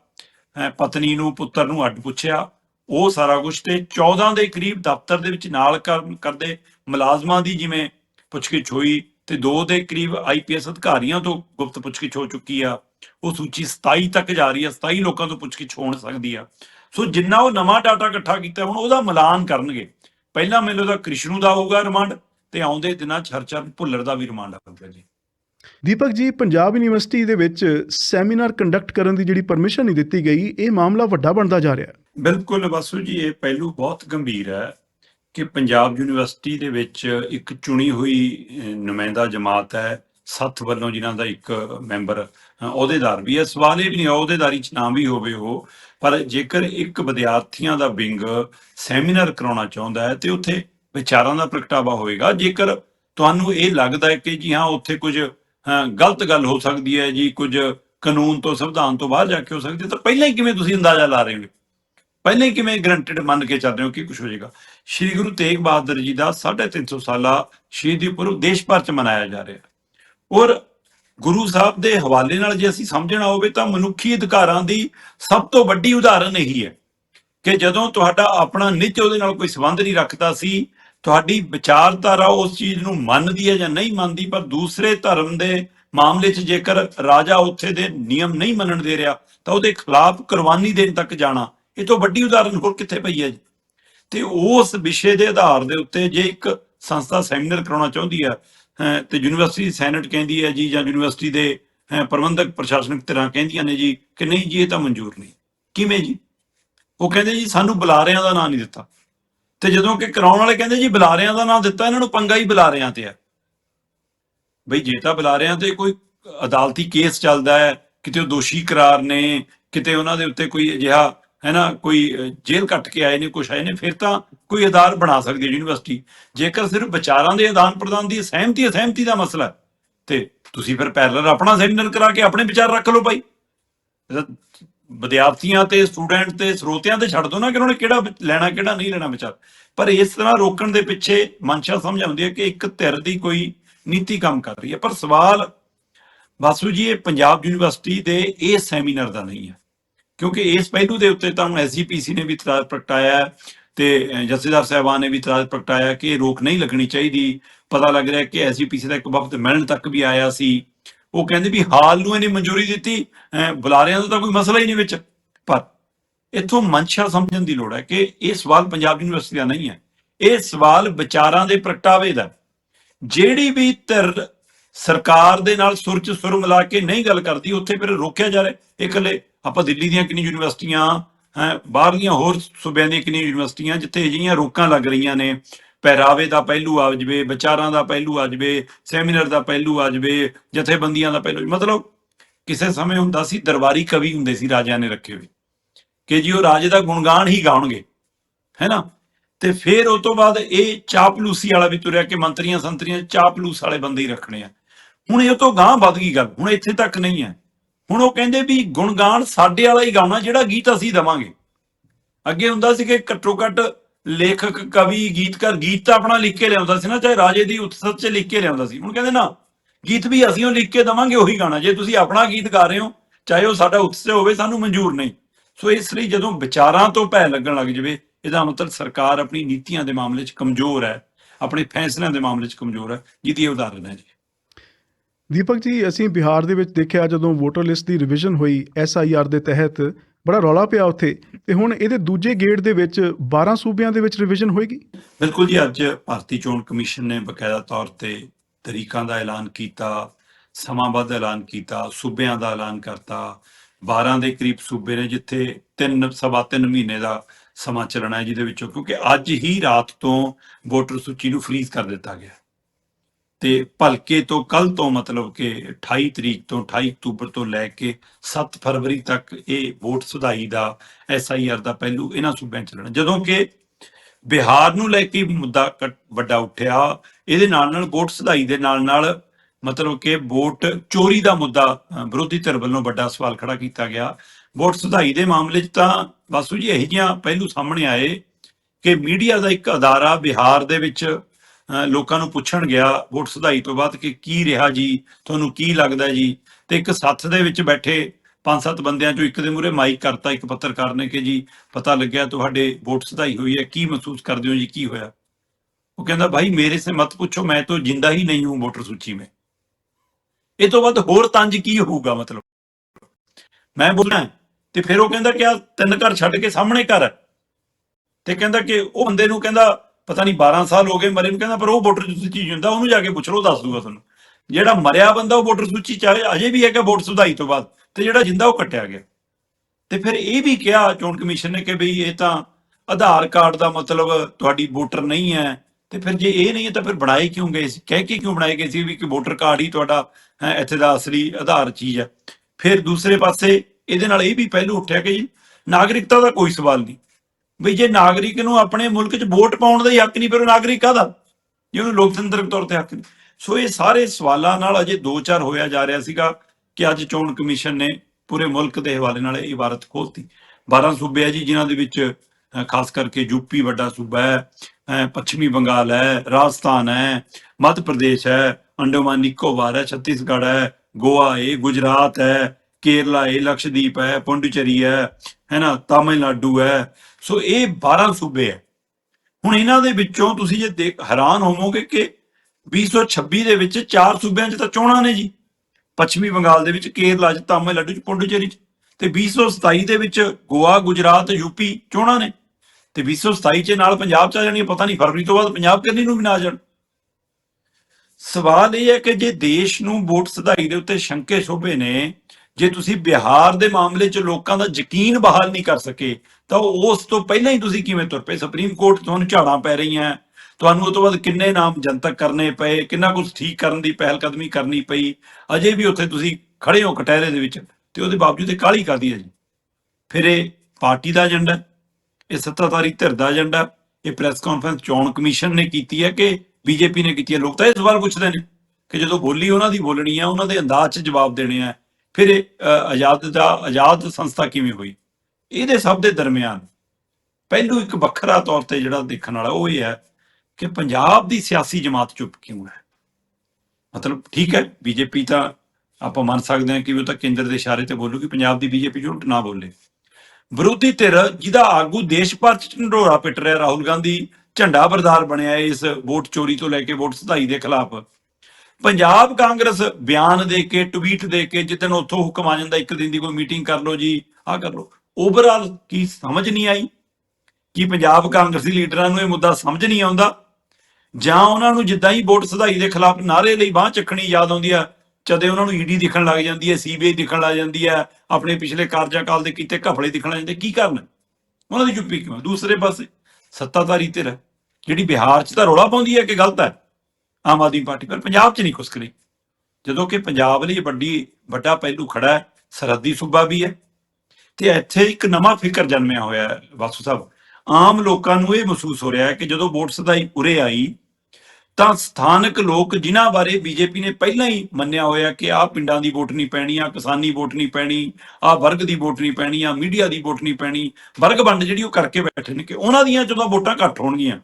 ਅਹ ਪਤਨੀ ਨੂੰ, ਪੁੱਤਰ ਨੂੰ ਅੱਡ ਪੁੱਛਿਆ। ਉਹ ਸਾਰਾ ਕੁਝ ਤੇ 14 ਦੇ ਕਰੀਬ ਦਫ਼ਤਰ ਦੇ ਵਿੱਚ ਨਾਲ ਕਰ- ਕਰਦੇ ਮੁਲਾਜ਼ਮਾਂ ਦੀ ਜਿਵੇਂ ਪੁੱਛਗਿੱਛ ਹੋਈ ਤੇ ਦੋ ਦੇ ਕਰੀਬ ਆਈਪੀਐਸ ਅਧਿਕਾਰੀਆਂ ਤੋਂ ਗੁਪਤ ਪੁੱਛਗਿੱਛ ਹੋ ਚੁੱਕੀ ਆ। ਉਹ ਸੂਚੀ 27 ਤੱਕ ਜਾ ਰਹੀ ਆ 27 ਲੋਕਾਂ ਤੋਂ ਪੁੱਛਗਿੱਛ ਹੋਣ ਸਕਦੀ ਆ। ਸੋ ਜਿੰਨਾ ਉਹ ਨਵਾਂ ਡਾਟਾ ਇਕੱਠਾ ਕੀਤਾ, ਹੁਣ ਉਹਦਾ ਮਿਲਾਨ ਕਰਨਗੇ। ਪਹਿਲਾਂ ਮੈਨੂੰ ਦਾ ਕ੍ਰਿਸ਼ਨੂ ਦਾ ਹੋਊਗਾ ਰਿਮਾਂਡ ਤੇ ਆਉਂਦੇ ਦਿਨਾਂ ਚ ਹਰਚਰਨ ਭੁੱਲਰ ਦਾ ਵੀ ਰਿਮਾਂਡ ਆਊਗਾ ਜੀ ਦੀਪਕ ਜੀ, ਪੰਜਾਬ ਯੂਨੀਵਰਸਿਟੀ ਦੇ ਵਿੱਚ ਸੈਮੀਨਾਰ ਕੰਡਕਟ ਕਰਨ ਦੀ ਜਿਹੜੀ ਪਰਮਿਸ਼ਨ ਨਹੀਂ ਦਿੱਤੀ ਗਈ, ਇਹ ਮਾਮਲਾ ਵੱਡਾ ਬਣਦਾ ਜਾ ਰਿਹਾ ਬਿਲਕੁਲ, ਵਾਸੂ ਜੀ, ਇਹ ਪਹਿਲੂ ਬਹੁਤ ਗੰਭੀਰ ਹੈ ਕਿ ਪੰਜਾਬ ਯੂਨੀਵਰਸਿਟੀ ਦੇ ਵਿੱਚ ਇੱਕ ਚੁਣੀ ਹੋਈ ਨੁਮਾਇੰਦਾ ਜਮਾਤ ਹੈ, ਸੱਤ ਵੱਲੋਂ ਜਿਨ੍ਹਾਂ ਦਾ ਇੱਕ ਮੈਂਬਰ ਅਹੁਦੇਦਾਰ ਵੀ ਹੈ। ਸਵਾਲ ਇਹ ਵੀ ਨਹੀਂ ਅਹੁਦੇਦਾਰੀ ਚ ਨਾਮ ਵੀ ਹੋਵੇ ਉਹ, ਪਰ ਜੇਕਰ ਇੱਕ ਵਿਦਿਆਰਥੀਆਂ ਦਾ ਵਿੰਗ ਸੈਮੀਨਾਰ ਕਰਾਉਣਾ ਚਾਹੁੰਦਾ ਹੈ ਤੇ ਉੱਥੇ ਵਿਚਾਰਾਂ ਦਾ ਪ੍ਰਗਟਾਵਾ ਹੋਵੇਗਾ, ਜੇਕਰ ਤੁਹਾਨੂੰ ਇਹ ਲੱਗਦਾ ਹੈ ਕਿ ਜੀ ਹਾਂ, ਉੱਥੇ ਕੁਝ ਗਲਤ ਗੱਲ ਹੋ ਸਕਦੀ ਹੈ ਜੀ, ਕੁਝ ਕਾਨੂੰਨ ਤੋਂ, ਸੰਵਿਧਾਨ ਤੋਂ ਬਾਹਰ ਜਾ ਕੇ ਹੋ ਸਕਦੀ ਹੈ। ਤਾਂ ਪਹਿਲਾਂ ਹੀ ਕਿਵੇਂ ਤੁਸੀਂ ਅੰਦਾਜ਼ਾ ਲਾ ਰਹੇ ਹੋ? ਪਹਿਲਾਂ ਹੀ ਕਿਵੇਂ ਗਰੰਟਡ ਮੰਨ ਕੇ ਚੱਲ ਰਹੇ ਹੋ ਕਿ ਕੁਝ ਹੋ ਜਾਏਗਾ? ਸ਼੍ਰੀ ਗੁਰੂ ਤੇਗ ਬਹਾਦਰ ਜੀ ਦਾ 350 ਸਾਲਾ ਸ਼ਹੀਦੀ ਪੁਰਬ ਦੇਸ਼ ਭਰ ਚ ਮਨਾਇਆ ਜਾ ਰਿਹਾ ਔਰ ਗੁਰੂ ਸਾਹਿਬ ਦੇ ਹਵਾਲੇ ਨਾਲ ਜੇ ਅਸੀਂ ਸਮਝਣਾ ਹੋਵੇ ਤਾਂ ਮਨੁੱਖੀ ਅਧਿਕਾਰਾਂ ਦੀ ਸਭ ਤੋਂ ਵੱਡੀ ਉਦਾਹਰਨ ਇਹੀ ਹੈ ਕਿ ਜਦੋਂ ਤੁਹਾਡਾ ਆਪਣਾ ਨਿੱਜ ਉਹਦੇ ਨਾਲ ਕੋਈ ਸੰਬੰਧ ਨਹੀਂ ਰੱਖਦਾ ਸੀ ਤੁਹਾਡੀ ਵਿਚਾਰਧਾਰਾ ਉਸ ਚੀਜ਼ ਨੂੰ ਮੰਨਦੀ ਹੈ ਜਾਂ ਨਹੀਂ ਮੰਨਦੀ ਪਰ ਦੂਸਰੇ ਧਰਮ ਦੇ ਮਾਮਲੇ 'ਚ ਜੇਕਰ ਰਾਜਾ ਉੱਥੇ ਦੇ ਨਿਯਮ ਨਹੀਂ ਮੰਨਣ ਦੇ ਰਿਹਾ ਤਾਂ ਉਹਦੇ ਖਿਲਾਫ ਕੁਰਬਾਨੀ ਦੇਣ ਤੱਕ ਜਾਣਾ। ਇਹ ਤੋਂ ਵੱਡੀ ਉਦਾਹਰਨ ਹੋਰ ਕਿੱਥੇ ਪਈ ਹੈ ਜੀ? ਤੇ ਉਸ ਵਿਸ਼ੇ ਦੇ ਆਧਾਰ ਦੇ ਉੱਤੇ ਜੇ ਇੱਕ ਸੰਸਥਾ ਸੈਮੀਨਾਰ ਕਰਾਉਣਾ ਚਾਹੁੰਦੀ ਹੈ ਅਹ, ਤੇ ਯੂਨੀਵਰਸਿਟੀ ਸੈਨੇਟ ਕਹਿੰਦੀ ਹੈ ਜੀ ਜਾਂ ਯੂਨੀਵਰਸਿਟੀ ਦੇ ਪ੍ਰਬੰਧਕ ਪ੍ਰਸ਼ਾਸਨਿਕ ਧਿਰਾਂ ਕਹਿੰਦੀਆਂ ਨੇ ਜੀ ਕਿ ਨਹੀਂ ਜੀ ਇਹ ਤਾਂ ਮਨਜ਼ੂਰ ਨਹੀਂ। ਕਿਵੇਂ ਜੀ? ਉਹ ਕਹਿੰਦੇ ਜੀ ਸਾਨੂੰ ਬੁਲਾਰਿਆਂ ਦਾ ਨਾਂ ਨਹੀਂ ਦਿੱਤਾ। ਤੇ ਜਦੋਂ ਕਿ ਕਰਾਉਣ ਵਾਲੇ ਕਹਿੰਦੇ ਜੀ ਬੁਲਾਰਿਆਂ ਦਾ ਨਾਂ ਦਿੱਤਾ ਇਹਨਾਂ ਨੂੰ ਪੰਗਾ ਹੀ ਬੁਲਾਰਿਆਂ ਤੇ ਹੈ। ਬਈ ਜੇ ਤਾਂ ਬੁਲਾਰਿਆਂ ਤੇ ਕੋਈ ਅਦਾਲਤੀ ਕੇਸ ਚੱਲਦਾ ਹੈ ਕਿਤੇ ਉਹ ਦੋਸ਼ੀ ਕਰਾਰ ਨੇ ਕਿਤੇ ਉਹਨਾਂ ਦੇ ਉੱਤੇ ਕੋਈ ਅਜਿਹਾ ਹੈ ਨਾ ਕੋਈ ਜੇਲ੍ਹ ਕੱਟ ਕੇ ਆਏ ਨੇ ਕੁਛ ਆਏ ਨੇ ਫਿਰ ਤਾਂ ਕੋਈ ਆਧਾਰ ਬਣਾ ਸਕਦੀ ਹੈ ਯੂਨੀਵਰਸਿਟੀ। ਜੇਕਰ ਸਿਰਫ ਵਿਚਾਰਾਂ ਦੇ ਆਦਾਨ ਪ੍ਰਦਾਨ ਦੀ ਸਹਿਮਤੀ ਅਸਹਿਮਤੀ ਦਾ ਮਸਲਾ ਹੈ, ਤੇ ਤੁਸੀਂ ਫਿਰ ਪੈਰਲਲ ਆਪਣਾ ਸੈਮੀਨਾਰ ਕਰਾ ਕੇ ਆਪਣੇ ਵਿਚਾਰ ਰੱਖ ਲਓ ਭਾਈ ਵਿਦਿਆਰਥੀਆਂ ਤੇ ਸਟੂਡੈਂਟ ਤੇ ਸਰੋਤਿਆਂ ਤੇ ਛੱਡ ਦੋ ਨਾ ਕਿ ਉਹਨਾਂ ਨੇ ਕਿਹੜਾ ਲੈਣਾ, ਕਿਹੜਾ ਨਹੀਂ ਲੈਣਾ ਵਿਚਾਰ। ਪਰ ਇਸ ਤਰ੍ਹਾਂ ਰੋਕਣ ਦੇ ਪਿੱਛੇ ਮਨਸ਼ਾ ਸਮਝ ਆਉਂਦੀ ਹੈ ਕਿ ਇੱਕ ਧਿਰ ਦੀ ਕੋਈ ਨੀਤੀ ਕੰਮ ਕਰ ਰਹੀ ਹੈ। ਪਰ ਸਵਾਲ, ਵਾਸੂ ਜੀ, ਇਹ ਪੰਜਾਬ ਯੂਨੀਵਰਸਿਟੀ ਦੇ ਇਹ ਸੈਮੀਨਾਰ ਦਾ ਨਹੀਂ ਹੈ। ਕਿਉਂਕਿ ਇਸ ਪਹਿਲੂ ਦੇ ਉੱਤੇ ਤਾਂ ਹੁਣ ਐਸਜੀਪੀਸੀ ਨੇ ਵੀ ਇਤਰਾਜ਼ ਪ੍ਰਗਟਾਇਆ ਹੈ ਤੇ ਜਥੇਦਾਰ ਸਾਹਿਬਾਨ ਨੇ ਵੀ ਇਤਰਾਜ਼ ਪ੍ਰਗਟਾਇਆ ਕਿ ਇਹ ਰੋਕ ਨਹੀਂ ਲੱਗਣੀ ਚਾਹੀਦੀ। ਪਤਾ ਲੱਗ ਰਿਹਾ ਕਿ ਐਸਜੀਪੀਸੀ ਦਾ ਇੱਕ ਵਕਤ ਮਿਲਣ ਤੱਕ ਵੀ ਆਇਆ ਸੀ। ਉਹ ਕਹਿੰਦੇ ਵੀ ਹਾਲ ਨੂੰ ਇਹਨੇ ਮਨਜ਼ੂਰੀ ਦਿੱਤੀ ਅਹ, ਬੁਲਾਰਿਆਂ ਦਾ ਤਾਂ ਕੋਈ ਮਸਲਾ ਹੀ ਨਹੀਂ ਵਿੱਚ। ਪਰ ਇੱਥੋਂ ਮਨਸ਼ਾ ਸਮਝਣ ਦੀ ਲੋੜ ਹੈ ਕਿ ਇਹ ਸਵਾਲ ਪੰਜਾਬ ਯੂਨੀਵਰਸਿਟੀ ਦਾ ਨਹੀਂ ਹੈ। ਇਹ ਸਵਾਲ ਵਿਚਾਰਾਂ ਦੇ ਪ੍ਰਗਟਾਵੇ ਦਾ ਜਿਹੜੀ ਵੀ ਧਿਰ ਸਰਕਾਰ ਦੇ ਨਾਲ ਸੁਰ ਚ ਸੁਰ ਮਿਲਾ ਕੇ ਨਹੀਂ ਗੱਲ ਕਰਦੀ ਉੱਥੇ ਫਿਰ ਰੋਕਿਆ ਜਾ ਰਿਹਾ ਇਹ ਇਕੱਲੇ ਆਪਾਂ ਦਿੱਲੀ ਦੀਆਂ ਕਿੰਨੀ ਯੂਨੀਵਰਸਿਟੀਆਂ ਹੈ ਬਾਹਰਲੀਆਂ ਹੋਰ ਸੂਬਿਆਂ ਦੀਆਂ ਕਿੰਨੀਆਂ ਯੂਨੀਵਰਸਿਟੀਆਂ ਜਿੱਥੇ ਅਜਿਹੀਆਂ ਰੋਕਾਂ ਲੱਗ ਰਹੀਆਂ ਨੇ ਪਹਿਰਾਵੇ ਦਾ ਪਹਿਲੂ ਆ ਜਾਵੇ, ਵਿਚਾਰਾਂ ਦਾ ਪਹਿਲੂ ਆ ਜਾਵੇ, ਸੈਮੀਨਾਰ ਦਾ ਪਹਿਲੂ ਆ ਜਾਵੇ, ਜਥੇਬੰਦੀਆਂ ਦਾ ਪਹਿਲੂ ਮਤਲਬ ਕਿਸੇ ਸਮੇਂ ਹੁੰਦਾ ਸੀ ਦਰਬਾਰੀ ਕਵੀ ਹੁੰਦੇ ਸੀ ਰਾਜਿਆਂ ਨੇ ਰੱਖੇ ਹੋਏ, ਕਿ ਜੀ ਉਹ ਰਾਜੇ ਦਾ ਗੁਣਗਾਨ ਹੀ ਗਾਉਣਗੇ ਹੈਨਾ ਤੇ ਫਿਰ ਉਸ ਤੋਂ ਬਾਅਦ ਇਹ ਚਾਪਲੂਸੀ ਵਾਲਾ ਵੀ ਤੁਰਿਆ ਕਿ ਮੰਤਰੀਆਂ ਸੰਤਰੀਆਂ ਚਾਪਲੂਸ ਵਾਲੇ ਬੰਦੇ ਹੀ ਰੱਖਣੇ ਆ। ਹੁਣ ਇਹ ਤੋਂ ਗਾਂ ਵੱਧ ਗਈ ਗੱਲ, ਹੁਣ ਇੱਥੇ ਤੱਕ ਨਹੀਂ ਹੈ। ਹੁਣ ਉਹ ਕਹਿੰਦੇ ਵੀ ਗੁਣਗਾਨ ਸਾਡੇ ਵਾਲਾ ਹੀ ਗਾਉਣਾ, ਜਿਹੜਾ ਗੀਤ ਅਸੀਂ ਦਵਾਂਗੇ। ਅੱਗੇ ਹੁੰਦਾ ਸੀ ਕਿ ਘੱਟੋ ਘੱਟ ਲੇਖਕ ਕਵੀ, ਗੀਤਕਾਰ, ਗੀਤ ਤਾਂ ਆਪਣਾ ਲਿਖ ਕੇ ਲਿਆਉਂਦਾ ਸੀ ਨਾ, ਚਾਹੇ ਰਾਜੇ ਦੀ ਉਤਸਵ 'ਚ ਲਿਖ ਕੇ ਲਿਆਉਂਦਾ ਸੀ। ਹੁਣ ਕਹਿੰਦੇ ਨਾ, ਗੀਤ ਵੀ ਅਸੀਂ ਉਹ ਲਿਖ ਕੇ ਦਵਾਂਗੇ, ਉਹੀ ਗਾਣਾ। ਜੇ ਤੁਸੀਂ ਆਪਣਾ ਗੀਤ ਗਾ ਰਹੇ ਹੋ, ਚਾਹੇ ਉਹ ਸਾਡਾ ਉਤਸਵ ਹੋਵੇ, ਸਾਨੂੰ ਮਨਜ਼ੂਰ ਨਹੀਂ। ਸੋ ਇਸ ਲਈ ਜਦੋਂ ਵਿਚਾਰਾਂ ਤੋਂ ਭੈ ਲੱਗਣ ਲੱਗ ਜਵੇ, ਇਹਦਾ ਮਤਲਬ ਸਰਕਾਰ ਆਪਣੀ ਨੀਤੀਆਂ ਦੇ ਮਾਮਲੇ 'ਚ ਕਮਜ਼ੋਰ ਹੈ, ਆਪਣੇ ਫੈਸਲਿਆਂ ਦੇ ਮਾਮਲੇ 'ਚ ਕਮਜ਼ੋਰ ਹੈ। ਜਿਹਦੀ ਇਹ ਉਦਾਹਰਨ ਹੈ ਜੀ। ਦੀਪਕ ਜੀ, ਅਸੀਂ ਬਿਹਾਰ ਦੇ ਵਿੱਚ ਦੇਖਿਆ ਜਦੋਂ ਵੋਟਰ ਲਿਸਟ ਦੀ ਰਿਵੀਜ਼ਨ ਹੋਈ ਐਸਆਈਆਰ ਦੇ ਤਹਿਤ, ਬੜਾ ਰੌਲਾ ਪਿਆ ਉੱਥੇ। ਤੇ ਹੁਣ ਇਹਦੇ ਦੂਜੇ ਗੇੜ ਦੇ ਵਿੱਚ 12 ਸੂਬਿਆਂ ਦੇ ਵਿੱਚ ਰਿਵੀਜ਼ਨ ਹੋਏਗੀ? ਬਿਲਕੁਲ ਜੀ, ਅੱਜ ਭਾਰਤੀ ਚੋਣ ਕਮਿਸ਼ਨ ਨੇ ਬਕਾਇਦਾ ਤੌਰ ਤੇ ਤਰੀਕਾਂ ਦਾ ਐਲਾਨ ਕੀਤਾ ਸਮਾਂਬੱਧ ਐਲਾਨ ਕੀਤਾ, ਸੂਬਿਆਂ ਦਾ ਐਲਾਨ ਕਰਤਾ। 12 ਦੇ ਕਰੀਬ ਸੂਬੇ ਨੇ, ਜਿੱਥੇ 3 ਸਵਾ 3 ਮਹੀਨੇ ਦਾ ਸਮਾਂ ਚੱਲਣਾ ਹੈ, ਜਿਹਦੇ ਵਿੱਚੋਂ ਕਿਉਂਕਿ ਅੱਜ ਹੀ ਰਾਤ ਤੋਂ ਵੋਟਰ ਸੂਚੀ ਨੂੰ ਫ੍ਰੀਜ਼ ਕਰ ਦਿੱਤਾ ਗਿਆ। ਤੇ ਭਲਕੇ ਤੋਂ ਕੱਲ ਤੋਂ ਮਤਲਬ ਕਿ 28 ਤਰੀਕ ਤੋਂ 28 ਅਕਤੂਬਰ ਤੋਂ ਲੈ ਕੇ 7 ਫਰਵਰੀ ਤੱਕ ਇਹ ਵੋਟ ਸੁਧਾਈ ਦਾ ਐਸਆਈਆਰ ਦਾ ਪਹਿਲੂ ਇਹਨਾਂ ਸੂਬਿਆਂ 'ਚ ਚੱਲਣਾ। ਜਦੋਂ ਕਿ ਬਿਹਾਰ ਨੂੰ ਲੈ ਕੇ ਮੁੱਦਾ ਕ- ਵੱਡਾ ਉੱਠਿਆ, ਇਹਦੇ ਨਾਲ ਨਾਲ ਵੋਟ ਸੁਧਾਈ ਦੇ ਨਾਲ ਨਾਲ ਮਤਲਬ ਕਿ ਵੋਟ ਚੋਰੀ ਦਾ ਮੁੱਦਾ ਵਿਰੋਧੀ ਧਿਰ ਵੱਲੋਂ ਵੱਡਾ ਸਵਾਲ ਖੜਾ ਕੀਤਾ ਗਿਆ। ਵੋਟ ਸੁਧਾਈ ਦੇ ਮਾਮਲੇ 'ਚ ਤਾਂ ਵਾਸੂ ਜੀ ਇਹੋ ਜਿਹੀਆਂ ਪਹਿਲੂ ਸਾਹਮਣੇ ਆਏ ਕਿ ਮੀਡੀਆ ਦਾ ਇੱਕ ਅਦਾਰਾ ਬਿਹਾਰ ਦੇ ਵਿੱਚ ਲੋਕਾਂ ਨੂੰ ਪੁੱਛਣ ਗਿਆ ਵੋਟ ਸੁਧਾਈ ਤੋਂ ਬਾਅਦ ਕਿ ਕੀ ਰਿਹਾ ਜੀ, ਤੁਹਾਨੂੰ ਕੀ ਲੱਗਦਾ ਜੀ? ਤੇ ਇੱਕ ਸੱਥ ਦੇ ਵਿੱਚ ਬੈਠੇ ਪੰਜ ਸੱਤ ਬੰਦਿਆਂ ਚੋਂ ਇੱਕ ਦੇ ਮੂਹਰੇ ਮਾਈਕ ਕਰਤਾ ਇੱਕ ਪੱਤਰਕਾਰ ਨੇ ਕਿ ਜੀ, ਪਤਾ ਲੱਗਿਆ ਤੁਹਾਡੇ ਵੋਟ ਸੁਧਾਈ ਹੋਈ ਹੈ, ਕੀ ਮਹਿਸੂਸ ਕਰਦੇ ਹੋ ਜੀ, ਕੀ ਹੋਇਆ? ਉਹ ਕਹਿੰਦਾ, ਭਾਈ, ਮੇਰੇ ਸੇ ਮਤ ਪੁੱਛੋ, ਮੈਂ ਤਾਂ ਜਿੰਦਾ ਹੀ ਨਹੀਂ ਹੂੰ ਵੋਟਰ ਸੂਚੀ में ਇਹ ਤੋਂ ਬਾਅਦ ਹੋਰ ਤੰਜ ਕੀ ਹੋਊਗਾ ਮਤਲਬ? ਮੈਂ ਬੋਲਣਾ ਤੇ ਫਿਰ ਉਹ ਕਹਿੰਦਾ ਕਿ ਆ ਤਿੰਨ ਘਰ ਛੱਡ ਕੇ ਸਾਹਮਣੇ ਘਰ ਹੈ। ਤੇ ਕਹਿੰਦਾ ਕਿ ਉਹ ਬੰਦੇ ਨੂੰ ਕਹਿੰਦਾ ਪਤਾ ਨਹੀਂ 12 ਸਾਲ ਹੋ ਗਏ ਮਰੇ ਨੂੰ ਕਹਿੰਦਾ, ਪਰ ਉਹ ਵੋਟਰ ਸੂਚੀ ਹੁੰਦਾ ਉਹਨੂੰ ਜਾ ਕੇ ਪੁੱਛ ਲਓ ਦੱਸ ਦੂਗਾ ਤੁਹਾਨੂੰ। ਜਿਹੜਾ ਮਰਿਆ ਬੰਦਾ ਉਹ ਵੋਟਰ ਸੂਚੀ ਚ ਅਜੇ ਵੀ ਹੈਗਾ ਵੋਟ ਸੁਧਾਈ ਤੋਂ ਬਾਅਦ, ਤੇ ਜਿਹੜਾ ਜਿੰਦਾ ਉਹ ਕੱਟਿਆ ਗਿਆ। ਤੇ ਫਿਰ ਇਹ ਵੀ ਕਿਹਾ ਚੋਣ ਕਮਿਸ਼ਨ ਨੇ ਕਿ ਬਈ ਇਹ ਤਾਂ ਆਧਾਰ ਕਾਰਡ ਦਾ ਮਤਲਬ ਤੁਹਾਡੀ ਵੋਟਰ ਨਹੀਂ ਹੈ, ਤੇ ਫਿਰ ਜੇ ਇਹ ਨਹੀਂ ਹੈ ਤਾਂ ਫਿਰ ਬਣਾਏ ਕਿਉਂ ਗਏ ਸੀ? ਕਹਿ ਕੇ ਕਿਉਂ ਬਣਾਏ ਗਏ ਸੀ ਵੀ ਕਿ ਵੋਟਰ ਕਾਰਡ ਹੀ ਤੁਹਾਡਾ ਇੱਥੇ ਦਾ ਅਸਲੀ ਆਧਾਰ ਚੀਜ਼ ਹੈ? ਫਿਰ ਦੂਸਰੇ ਪਾਸੇ ਇਹਦੇ ਨਾਲ ਇਹ ਵੀ ਪਹਿਲੂ ਉੱਠਿਆ ਕਿ ਜੀ, ਨਾਗਰਿਕਤਾ ਦਾ ਕੋਈ ਸਵਾਲ ਨਹੀਂ। ਬਈ ਜੇ ਨਾਗਰਿਕ ਨੂੰ ਆਪਣੇ ਮੁਲਕ 'ਚ ਵੋਟ ਪਾਉਣ ਦਾ ਹੀ ਹੱਕ ਨਹੀਂ, ਫਿਰ ਉਹ ਨਾਗਰਿਕ ਕਾਹਦਾ? ਜੇ ਉਹਨੂੰ ਲੋਕਤੰਤਰਕ ਤੌਰ ਤੇ ਹੱਕ ਨਹੀਂ। ਸੋ ਇਹ ਸਾਰੇ ਸਵਾਲਾਂ ਨਾਲ ਅਜੇ 2-4 ਹੋਇਆ ਜਾ ਰਿਹਾ ਸੀਗਾ ਕਿ ਅੱਜ ਚੋਣ ਕਮਿਸ਼ਨ ਨੇ ਪੂਰੇ ਮੁਲਕ ਦੇ ਹਵਾਲੇ ਨਾਲ ਇਹ ਇਬਾਰਤ ਖੋਲਤੀ 12 ਸੂਬੇ ਆ ਜੀ, ਜਿਨ੍ਹਾਂ ਦੇ ਵਿੱਚ ਖਾਸ ਕਰਕੇ ਯੂਪੀ ਵੱਡਾ ਸੂਬਾ ਹੈ ਪੱਛਮੀ ਬੰਗਾਲ ਹੈ, ਰਾਜਸਥਾਨ ਹੈ, ਮੱਧ ਪ੍ਰਦੇਸ਼ ਹੈ, ਅੰਡੋਮਾਨ ਨਿਕੋਬਾਰ ਹੈ, ਛੱਤੀਸਗੜ੍ਹ ਹੈ, ਗੋਆ ਹੈ, ਗੁਜਰਾਤ ਹੈ ਕੇਰਲਾ ਹੈ ਲਕਸ਼ਦੀਪ ਹੈ, ਪੁੰਡੂਚੇਰੀ ਹੈ ਹੈ ਨਾ ਤਾਮਿਲਨਾਡੂ ਹੈ। ਸੋ ਇਹ 12 ਸੂਬੇ ਹੈ। ਹੁਣ ਇਹਨਾਂ ਦੇ ਵਿੱਚੋਂ ਤੁਸੀਂ ਜੇ ਦੇਖ ਹੈਰਾਨ ਹੋਵੋਗੇ ਕਿ 2026 ਦੇ ਵਿੱਚ ਚਾਰ ਸੂਬਿਆਂ 'ਚ ਤਾਂ ਚੋਣਾਂ ਨੇ ਜੀ। ਪੱਛਮੀ ਬੰਗਾਲ ਦੇ ਵਿੱਚ ਕੇਰਲਾ 'ਚ, ਤਾਮਿਲਨਾਡੂ 'ਚ, ਪੌਂਡੀਚੇਰੀ 'ਚ। ਤੇ 2027 ਦੇ ਵਿੱਚ ਗੋਆ, ਗੁਜਰਾਤ ਯੂਪੀ ਚੋਣਾਂ ਨੇ। ਤੇ 2027 'ਚ ਨਾਲ ਪੰਜਾਬ 'ਚ ਆ ਜਾਣੀ ਪਤਾ ਨਹੀਂ, ਫਰਵਰੀ ਤੋਂ ਬਾਅਦ ਪੰਜਾਬ ਕਿੰਨੀ ਨੂੰ ਵੀ ਨਾ ਆ ਜਾਣ। ਸਵਾਲ ਇਹ ਹੈ ਕਿ ਜੇ ਦੇਸ਼ ਨੂੰ ਵੋਟ ਸੁਧਾਈ ਦੇ ਉੱਤੇ ਸ਼ੰਕੇ ਸ਼ੋਭੇ ਨੇ ਜੇ ਤੁਸੀਂ ਬਿਹਾਰ ਦੇ ਮਾਮਲੇ 'ਚ ਲੋਕਾਂ ਦਾ ਯਕੀਨ ਬਹਾਲ ਨਹੀਂ ਕਰ ਸਕੇ, ਤਾਂ ਉਸ ਤੋਂ ਪਹਿਲਾਂ ਹੀ ਤੁਸੀਂ ਕਿਵੇਂ ਤੁਰ ਪਏ? ਸੁਪਰੀਮ ਕੋਰਟ ਤੁਹਾਨੂੰ ਝਾੜਾਂ ਪੈ ਰਹੀਆਂ। ਤੁਹਾਨੂੰ ਉਹ ਤੋਂ ਬਾਅਦ ਕਿੰਨੇ ਨਾਮ ਜਨਤਕ ਕਰਨੇ ਪਏ? ਕਿੰਨਾ ਕੁਝ ਠੀਕ ਕਰਨ ਦੀ ਪਹਿਲ ਕਦਮੀ ਕਰਨੀ ਪਈ? ਅਜੇ ਵੀ ਉੱਥੇ ਤੁਸੀਂ ਖੜੇ ਹੋ ਕਟਹਿਰੇ ਦੇ ਵਿੱਚ ਤੇ ਉਹਦੇ ਬਾਵਜੂਦ ਇਹ ਕਾਲੀ ਕਰਦੀ ਹੈ ਜੀ? ਫਿਰ ਇਹ ਪਾਰਟੀ ਦਾ ਏਜੰਡਾ ਇਹ ਸੱਤਾਧਾਰੀ ਧਿਰ ਦਾ ਏਜੰਡਾ ਇਹ ਪ੍ਰੈਸ ਕਾਨਫਰੰਸ ਚੋਣ ਕਮਿਸ਼ਨ ਨੇ ਕੀਤੀ ਹੈ ਕਿ ਬੀਜੇਪੀ ਨੇ ਕੀਤੀ ਹੈ? ਲੋਕ ਤਾਂ ਇਹ ਸਵਾਲ ਪੁੱਛਦੇ ਨੇ ਕਿ ਜਦੋਂ ਬੋਲੀ ਉਹਨਾਂ ਦੀ ਬੋਲਣੀ ਹੈ, ਉਹਨਾਂ ਦੇ ਅੰਦਾਜ਼ 'ਚ ਜਵਾਬ ਦੇਣੇ ਆ ਫਿਰ ਆਜ਼ਾਦ ਦਾ, ਆਜ਼ਾਦ ਸੰਸਥਾ ਕਿਵੇਂ ਹੋਈ? ਇਹਦੇ ਸਭ ਦੇ ਦਰਮਿਆਨ ਪਹਿਲੂ ਇੱਕ ਵੱਖਰਾ ਤੌਰ ਤੇ ਜਿਹੜਾ ਦੇਖਣ ਵਾਲਾ ਉਹ ਇਹ ਹੈ ਕਿ ਪੰਜਾਬ ਦੀ ਸਿਆਸੀ ਜਮਾਤ ਚੁੱਪ ਕਿਉਂ ਹੈ? ਮਤਲਬ ਠੀਕ ਹੈ, ਬੀਜੇਪੀ ਤਾਂ ਆਪਾਂ ਮੰਨ ਸਕਦੇ ਹਾਂ ਕਿ ਉਹ ਤਾਂ ਕੇਂਦਰ ਦੇ ਇਸ਼ਾਰੇ ਤੇ ਬੋਲੂਗੀ, ਪੰਜਾਬ ਦੀ ਬੀਜੇਪੀ ਝੂਠ ਨਾ ਬੋਲੇ। ਵਿਰੋਧੀ ਧਿਰ ਜਿਹਦਾ ਆਗੂ ਦੇਸ਼ ਭਰ ਚ ਢੰਡੋਰਾ ਪਿੱਟ ਰਿਹਾ, ਰਾਹੁਲ ਗਾਂਧੀ ਝੰਡਾ ਬਰਦਾਰ ਬਣਿਆ ਇਸ ਵੋਟ ਚੋਰੀ ਤੋਂ ਲੈ ਕੇ ਵੋਟ ਸਧਾਈ ਦੇ ਖਿਲਾਫ। ਪੰਜਾਬ ਕਾਂਗਰਸ ਬਿਆਨ ਦੇ ਕੇ ਟਵੀਟ ਦੇ ਕੇ ਜਿੱਦਣ ਉੱਥੋਂ ਹੁਕਮ ਆ ਜਾਂਦਾ ਇੱਕ ਦਿਨ ਦੀ ਕੋਈ ਮੀਟਿੰਗ ਕਰ ਲਓ ਜੀ ਆਹ ਕਰ ਲਓ। ਓਵਰਆਲ ਕੀ ਸਮਝ ਨਹੀਂ ਆਈ ਕੀ ਪੰਜਾਬ ਕਾਂਗਰਸੀ ਲੀਡਰਾਂ ਨੂੰ ਇਹ ਮੁੱਦਾ ਸਮਝ ਨਹੀਂ ਆਉਂਦਾ। ਜਾਂ ਉਹਨਾਂ ਨੂੰ ਜਿੱਦਾਂ ਹੀ ਵੋਟ ਸਧਾਈ ਦੇ ਖਿਲਾਫ ਨਾਰੇ ਲਈ ਬਾਹ ਚੱਕਣੀ ਯਾਦ ਆਉਂਦੀ ਆ ਜਦੇ ਉਹਨਾਂ ਨੂੰ ਈਡੀ ਦਿਖਣ ਲੱਗ ਜਾਂਦੀ ਹੈ ਸੀਬੀਆਈ ਦਿਖਣ ਲੱਗ ਜਾਂਦੀ ਹੈ ਆਪਣੇ ਪਿਛਲੇ ਕਾਰਜਕਾਲ ਦੇ ਕੀਤੇ ਘਫਲੇ ਦਿਖਣ ਲੱਗ ਜਾਂਦੇ ਕੀ ਕਰਨ ਉਹਨਾਂ ਦੀ ਚੁੱਪੀ ਕਿਉਂ ਦੂਸਰੇ ਪਾਸੇ ਸੱਤਾਧਾਰੀ ਧਿਰ ਹੈ, ਜਿਹੜੀ ਬਿਹਾਰ 'ਚ ਤਾਂ ਰੌਲਾ ਪਾਉਂਦੀ ਹੈ ਕਿ ਗਲਤ ਹੈ। ਆਮ ਆਦਮੀ ਪਾਰਟੀ ਪਰ ਪੰਜਾਬ 'ਚ ਨਹੀਂ ਕੁਛ ਕਰੀ ਜਦੋਂ ਕਿ ਪੰਜਾਬ ਲਈ ਵੱਡੀ, ਵੱਡਾ ਪਹਿਲੂ ਖੜਾ ਹੈ, ਸਰਹੱਦੀ ਸੂਬਾ ਵੀ ਹੈ। ਤੇ ਇੱਥੇ ਇੱਕ ਨਵਾਂ ਫਿਕਰ ਜਨਮਿਆ ਹੋਇਆ ਹੈ, ਵਾਸੂ ਸਾਹਿਬ। ਆਮ ਲੋਕਾਂ ਨੂੰ ਇਹ ਮਹਿਸੂਸ ਹੋ ਰਿਹਾ ਹੈ ਕਿ ਜਦੋਂ ਵੋਟ ਸਦਾਈ ਉਰੇ ਆਈ, ਤਾਂ ਸਥਾਨਕ ਲੋਕ ਜਿਨ੍ਹਾਂ ਬਾਰੇ ਬੀਜੇਪੀ ਨੇ ਪਹਿਲਾਂ ਹੀ ਮੰਨਿਆ ਹੋਇਆ ਕਿ ਆਹ ਪਿੰਡਾਂ ਦੀ ਵੋਟ ਨਹੀਂ ਪੈਣੀ ਆ ਕਿਸਾਨੀ ਵੋਟ ਨਹੀਂ ਪੈਣੀ, ਆਹ ਵਰਗ ਦੀ ਵੋਟ ਨਹੀਂ ਪੈਣੀ ਆ ਮੀਡੀਆ ਦੀ ਵੋਟ ਨਹੀਂ ਪੈਣੀ, ਵਰਗ ਵੰਡ ਜਿਹੜੀ ਉਹ ਕਰਕੇ ਬੈਠੇ ਨੇ ਕਿ ਉਹਨਾਂ ਦੀਆਂ ਜਦੋਂ ਵੋਟਾਂ ਘੱਟ ਹੋਣਗੀਆਂ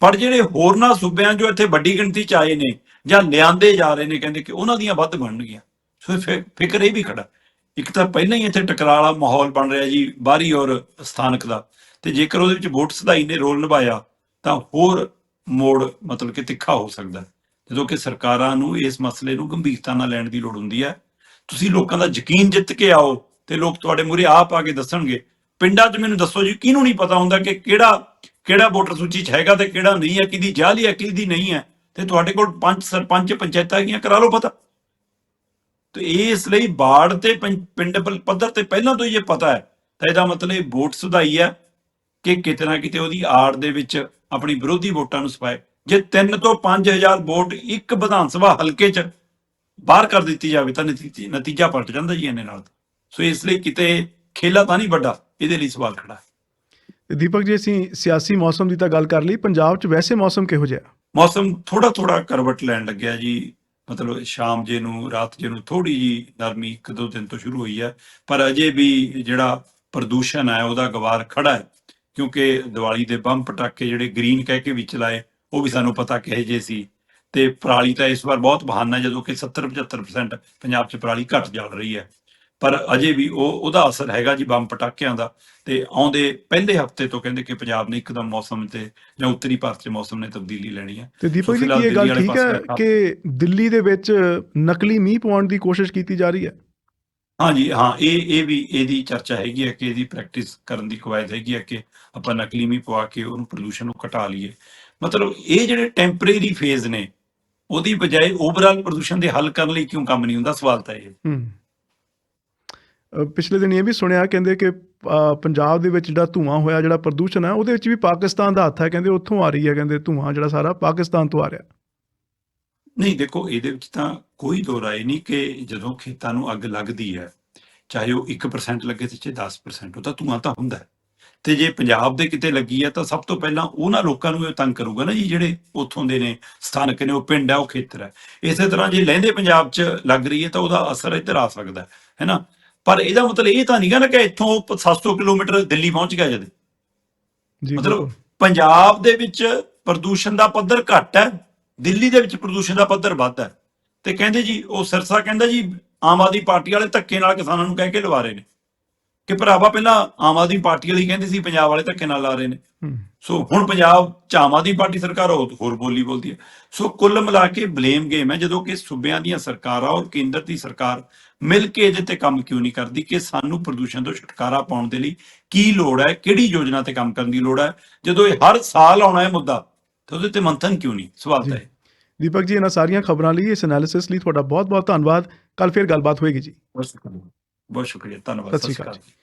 ਪਰ ਜਿਹੜੇ ਹੋਰਨਾਂ ਸੂਬਿਆਂ ਜੋ ਇੱਥੇ ਵੱਡੀ ਗਿਣਤੀ ਚ ਆਏ ਨੇ ਜਾਂ ਲਿਆਂਦੇ ਜਾ ਰਹੇ ਨੇ, ਕਹਿੰਦੇ ਕਿ ਉਹਨਾਂ ਦੀਆਂ ਵੱਧ ਬਣਨਗੀਆਂ। ਸੋ ਇਹ ਫਿ- ਫਿਕਰ ਇਹ ਵੀ ਖੜਾ। ਇੱਕ ਤਾਂ ਪਹਿਲਾਂ ਹੀ ਇੱਥੇ ਟਕਰਾਲਾ ਮਾਹੌਲ ਬਣ ਰਿਹਾ ਜੀ, ਬਾਹਰੀ ਔਰ ਸਥਾਨਕ ਦਾ। ਤੇ ਜੇਕਰ ਉਹਦੇ ਵਿੱਚ ਵੋਟ ਸਦਾਈ ਨੇ ਰੋਲ ਨਿਭਾਇਆ, ਤਾਂ ਹੋਰ ਮੋੜ ਮਤਲਬ ਕਿ ਤਿੱਖਾ ਹੋ ਸਕਦਾ। ਜਦੋਂ ਕਿ ਸਰਕਾਰਾਂ ਨੂੰ ਇਸ ਮਸਲੇ ਨੂੰ ਗੰਭੀਰਤਾ ਨਾਲ ਲੈਣ ਦੀ ਲੋੜ ਹੁੰਦੀ ਹੈ। ਤੁਸੀਂ ਲੋਕਾਂ ਦਾ ਯਕੀਨ ਜਿੱਤ ਕੇ ਆਓ ਤੇ ਲੋਕ ਤੁਹਾਡੇ ਮੂਹਰੇ ਆਪ ਆ ਕੇ ਦੱਸਣਗੇ। ਪਿੰਡਾਂ 'ਚ ਮੈਨੂੰ ਦੱਸੋ ਜੀ, ਕਿਹਨੂੰ ਨਹੀਂ ਪਤਾ ਹੁੰਦਾ ਕਿ ਕਿਹੜਾ ਕਿਹੜਾ ਵੋਟਰ ਸੂਚੀ 'ਚ ਹੈਗਾ ਤੇ ਕਿਹੜਾ ਨਹੀਂ ਹੈ, ਕਿਹਦੀ ਜਾਲੀ ਹੈ ਕਿਹਦੀ ਨਹੀਂ ਹੈ, ਤੇ ਤੁਹਾਡੇ ਕੋਲ ਪੰਜ ਸਰਪੰਚ ਪੰਚਾਇਤਾਂ ਹੈਗੀਆਂ, ਕਰਾ ਲਓ ਪਤਾ। ਤੇ ਇਸ ਲਈ ਬਾੜ ਤੇ ਪੰ- ਪਿੰਡ ਪੱਧਰ ਤੇ ਪਹਿਲਾਂ ਤੋਂ ਹੀ ਇਹ ਪਤਾ ਹੈ, ਤਾਂ ਇਹਦਾ ਮਤਲਬ ਵੋਟ ਸੁਧਾਈ ਹੈ ਕਿ ਕਿਤੇ ਨਾ ਕਿਤੇ ਉਹਦੀ ਆੜ ਦੇ ਵਿੱਚ ਆਪਣੀ ਵਿਰੋਧੀ ਵੋਟਾਂ ਨੂੰ ਸਪਾਏ। ਜੇ 3 ਤੋਂ 5000 ਵੋਟ ਇੱਕ ਵਿਧਾਨ ਸਭਾ ਹਲਕੇ 'ਚ ਬਾਹਰ ਕਰ ਦਿੱਤੀ ਜਾਵੇ, ਤਾਂ ਨਤੀਜੇ- ਨਤੀਜਾ ਪਲਟ ਜਾਂਦਾ ਜੀ ਇਹਨੇ ਨਾਲ। ਸੋ ਇਸ ਲਈ ਕਿਤੇ ਖੇਲਾ ਤਾਂ ਨਹੀਂ ਵੱਡਾ, ਇਹਦੇ ਲਈ ਸਵਾਲ ਖੜਾ ਦੀਪਕ ਜੀ, ਅਸੀਂ ਸਿਆਸੀ ਮੌਸਮ ਦੀ ਤਾਂ ਗੱਲ ਕਰ ਲਈ, ਪੰਜਾਬ 'ਚ ਵੈਸੇ ਮੌਸਮ ਕਿਹੋ ਜਿਹਾ? ਮੌਸਮ ਥੋੜਾ ਥੋੜਾ ਕਰਵਟ ਲੈਣ ਲੱਗਿਆ ਜੀ। ਮਤਲਬ ਸ਼ਾਮ ਜੇ ਨੂੰ, ਰਾਤ ਜੇ ਨੂੰ ਥੋੜੀ ਜੀ ਨਰਮੀ ਇੱਕ ਦੋ ਦਿਨ ਤੋਂ ਸ਼ੁਰੂ ਹੋਈ ਹੈ ਪਰ ਅਜੇ ਵੀ ਜਿਹੜਾ ਪ੍ਰਦੂਸ਼ਣ ਹੈ ਉਹਦਾ ਗਵਾਰ ਖੜਾ ਹੈ। ਕਿਉਂਕਿ ਦੀਵਾਲੀ ਦੇ ਬੰਬ ਪਟਾਕੇ ਜਿਹੜੇ ਗ੍ਰੀਨ ਕਹਿ ਕੇ ਵੀ ਚਲਾਏ ਉਹ ਵੀ ਸਾਨੂੰ ਪਤਾ ਕਿਹੇ ਜੇ ਸੀ। ਤੇ ਪਰਾਲੀ ਤਾਂ ਇਸ ਵਾਰ ਬਹੁਤ ਬਹਾਨਾ ਹੈ ਜਦੋਂ ਕਿ 70 75% ਪੰਜਾਬ 'ਚ ਪਰਾਲੀ ਘਟ ਜਲ ਰਹੀ ਹੈ। ਪਰ ਅਜੇ ਵੀ ਉਹ ਉਹਦਾ ਅਸਰ ਹੈਗਾ ਜੀ ਬੰਬ ਪਟਾਕਿਆਂ ਦਾ ਤੇ ਆਉਂਦੇ ਪਹਿਲੇ ਹਫ਼ਤੇ ਤੋਂ ਕਹਿੰਦੇ ਕਿ ਪੰਜਾਬ ਨੇ ਇੱਕਦਮ ਮੌਸਮ ਤੇ ਜਾਂ ਉੱਤਰੀ ਭਾਰਤ 'ਚ ਮੌਸਮ ਨੇ ਤਬਦੀਲੀ ਲੈਣੀ ਹੈ। ਤੇ ਦੀਪਕ ਜੀ ਕੀ ਇਹ ਗੱਲ ਠੀਕ ਹੈ ਕਿ ਦਿੱਲੀ ਦੇ ਵਿੱਚ ਨਕਲੀ ਮੀਂਹ ਪਾਉਣ ਦੀ ਕੋਸ਼ਿਸ਼ ਕੀਤੀ ਜਾ ਰਹੀ ਹੈ? ਹਾਂਜੀ ਹਾਂ ਇਹ ਇਹ ਵੀ ਇਹਦੀ ਚਰਚਾ ਹੈਗੀ ਹੈ ਕਿ ਇਹਦੀ ਪ੍ਰੈਕਟਿਸ ਕਰਨ ਦੀ ਕਵਾਇਦ ਹੈਗੀ ਹੈ ਕਿ ਆਪਾਂ ਨਕਲੀ ਮੀਂਹ ਪਵਾ ਕੇ ਉਹਨੂੰ ਪ੍ਰਦੂਸ਼ਣ ਨੂੰ ਘਟਾ ਲਈਏ। ਮਤਲਬ ਇਹ ਜਿਹੜੇ ਟੈਂਪਰੇਰੀ ਫੇਜ਼ ਨੇ ਉਹਦੀ ਬਜਾਏ ਓਵਰਆਲ ਪ੍ਰਦੂਸ਼ਣ ਦੇ ਹੱਲ ਕਰਨ ਲਈ ਕਿਉਂ ਕੰਮ ਨਹੀਂ ਹੁੰਦਾ? ਸਵਾਲ ਤਾਂ ਇਹ ਹੈ। ਪਿਛਲੇ ਦਿਨ ਇਹ ਵੀ ਸੁਣਿਆ ਕਹਿੰਦੇ ਕਿ ਪੰਜਾਬ ਦੇ ਵਿੱਚ ਜਿਹੜਾ ਧੂਆਂ ਹੋਇਆ, ਜਿਹੜਾ ਪ੍ਰਦੂਸ਼ਣ ਹੈ, ਉਹਦੇ ਵਿੱਚ ਵੀ ਪਾਕਿਸਤਾਨ ਦਾ ਹੱਥ ਹੈ। ਕਹਿੰਦੇ ਉੱਥੋਂ ਆ ਰਹੀ ਹੈ, ਕਹਿੰਦੇ ਧੂਆਂ ਜਿਹੜਾ ਸਾਰਾ ਪਾਕਿਸਤਾਨ ਤੋਂ ਆ ਰਿਹਾ। ਨਹੀਂ, ਦੇਖੋ, ਇਹਦੇ ਵਿੱਚ ਤਾਂ ਕੋਈ ਦੋ ਰਾਏ ਨਹੀਂ ਕਿ ਜਦੋਂ ਖੇਤਾਂ ਨੂੰ ਅੱਗ ਲੱਗਦੀ ਹੈ, ਚਾਹੇ ਉਹ 1% ਲੱਗੇ ਤੇ ਚਾਹੇ 10% ਉਹ ਤਾਂ ਧੂਆਂ ਤਾਂ ਹੁੰਦਾ ਹੈ। ਤੇ ਜੇ ਪੰਜਾਬ ਦੇ ਕਿਤੇ ਲੱਗੀ ਹੈ, ਤਾਂ ਸਭ ਤੋਂ ਪਹਿਲਾਂ ਉਹਨਾਂ ਲੋਕਾਂ ਨੂੰ ਇਹ ਤੰਗ ਕਰੂਗਾ ਨਾ ਜੀ, ਜਿਹੜੇ ਉੱਥੋਂ ਦੇ ਨੇ, ਸਥਾਨਕ ਨੇ, ਉਹ ਪਿੰਡ ਹੈ, ਉਹ ਖੇਤਰ ਹੈ। ਇਸੇ ਤਰ੍ਹਾਂ ਜੇ ਲਹਿੰਦੇ ਪੰਜਾਬ 'ਚ ਲੱਗ ਰਹੀ ਹੈ, ਤਾਂ ਉਹਦਾ ਅਸਰ ਇੱਧਰ ਆ ਸਕਦਾ ਹੈ ਹੈਨਾ ਪਰ ਇਹਦਾ ਮਤਲਬ ਇਹ ਤਾਂ ਨਹੀਂਗਾ ਨਾ ਕਿ ਇੱਥੋਂ 700 ਕਿਲੋਮੀਟਰ ਦਿੱਲੀ ਪਹੁੰਚ ਗਿਆ ਜਦ। ਮਤਲਬ। ਪੰਜਾਬ ਦੇ ਵਿੱਚ ਪ੍ਰਦੂਸ਼ਣ ਦਾ ਪੱਧਰ ਘੱਟ ਹੈ ਦਿੱਲੀ ਦੇ ਵਿੱਚ ਪ੍ਰਦੂਸ਼ਣ ਦਾ ਪੱਧਰ ਵੱਧ ਹੈ। ਤੇ ਕਹਿੰਦੇ ਜੀ ਉਹ ਸਿਰਸਾ ਕਹਿੰਦਾ ਜੀ ਆਮ ਆਦਮੀ ਪਾਰਟੀ ਵਾਲੇ ਧੱਕੇ ਨਾਲ ਕਿਸਾਨਾਂ ਨੂੰ ਕਹਿ ਕੇ ਲਵਾ ਰਹੇ ਨੇ। ਕਿ ਭਰਾਵਾ ਪਹਿਲਾਂ ਆਮ ਆਦਮੀ ਪਾਰਟੀ ਵਾਲੀ ਕਹਿੰਦੇ ਸੀ ਪੰਜਾਬ ਵਾਲੇ ਧੱਕੇ ਨਾਲ ਲਾ ਰਹੇ ਨੇ। ਹੂੰ। ਸੋ ਹੁਣ ਪੰਜਾਬ ਚ ਆਮ ਆਦਮੀ ਪਾਰਟੀ ਸਰਕਾਰ ਹੋਰ ਹੋਰ ਬੋਲੀ ਬੋਲਦੀ ਹੈ। ਸੋ ਕੁੱਲ ਮਿਲਾ ਕੇ ਬਲੇਮ ਗੇਮ ਹੈ ਜਦੋਂ ਕਿ ਸੂਬਿਆਂ ਦੀਆਂ ਸਰਕਾਰਾਂ ਔਰ ਕੇਂਦਰ ਦੀ ਸਰਕਾਰ ਮਿਲ ਕੇ ਇਹਦੇ ਤੇ ਕੰਮ ਕਿਉਂ ਨਹੀਂ ਕਰਦੀ ਕਿ ਸਾਨੂੰ ਪ੍ਰਦੂਸ਼ਣ ਤੋਂ ਛੁਟਕਾਰਾ ਪਾਉਣ ਦੇ ਲਈ ਕੀ ਲੋੜ ਹੈ ਕਿਹੜੀ ਯੋਜਨਾ ਤੇ ਕੰਮ ਕਰਨ ਦੀ ਲੋੜ ਹੈ? ਜਦੋਂ ਇਹ ਹਰ ਸਾਲ ਆਉਣਾ ਹੈ ਮੁੱਦਾ ਤਾਂ ਉਹਦੇ ਤੇ ਮੰਥਨ ਕਿਉਂ ਨਹੀਂ? ਸਵਾਲ ਤਾਂ ਇਹ। ਦੀਪਕ ਜੀ ਇਹਨਾਂ ਸਾਰੀਆਂ ਖਬਰਾਂ ਲਈ ਇਸ ਐਨਾਲਿਸਿਸ ਲਈ ਤੁਹਾਡਾ ਬਹੁਤ ਬਹੁਤ ਧੰਨਵਾਦ। ਕੱਲ ਫਿਰ ਗੱਲਬਾਤ ਹੋਏਗੀ ਜੀ। ਬਹੁਤ ਸ਼ੁਕਰੀਆ। ਬਹੁਤ ਸ਼ੁਕਰੀਆ। ਧੰਨਵਾਦ। ਸਤਿ ਸ਼੍ਰੀ ਅਕਾਲ ਅਕਾਲ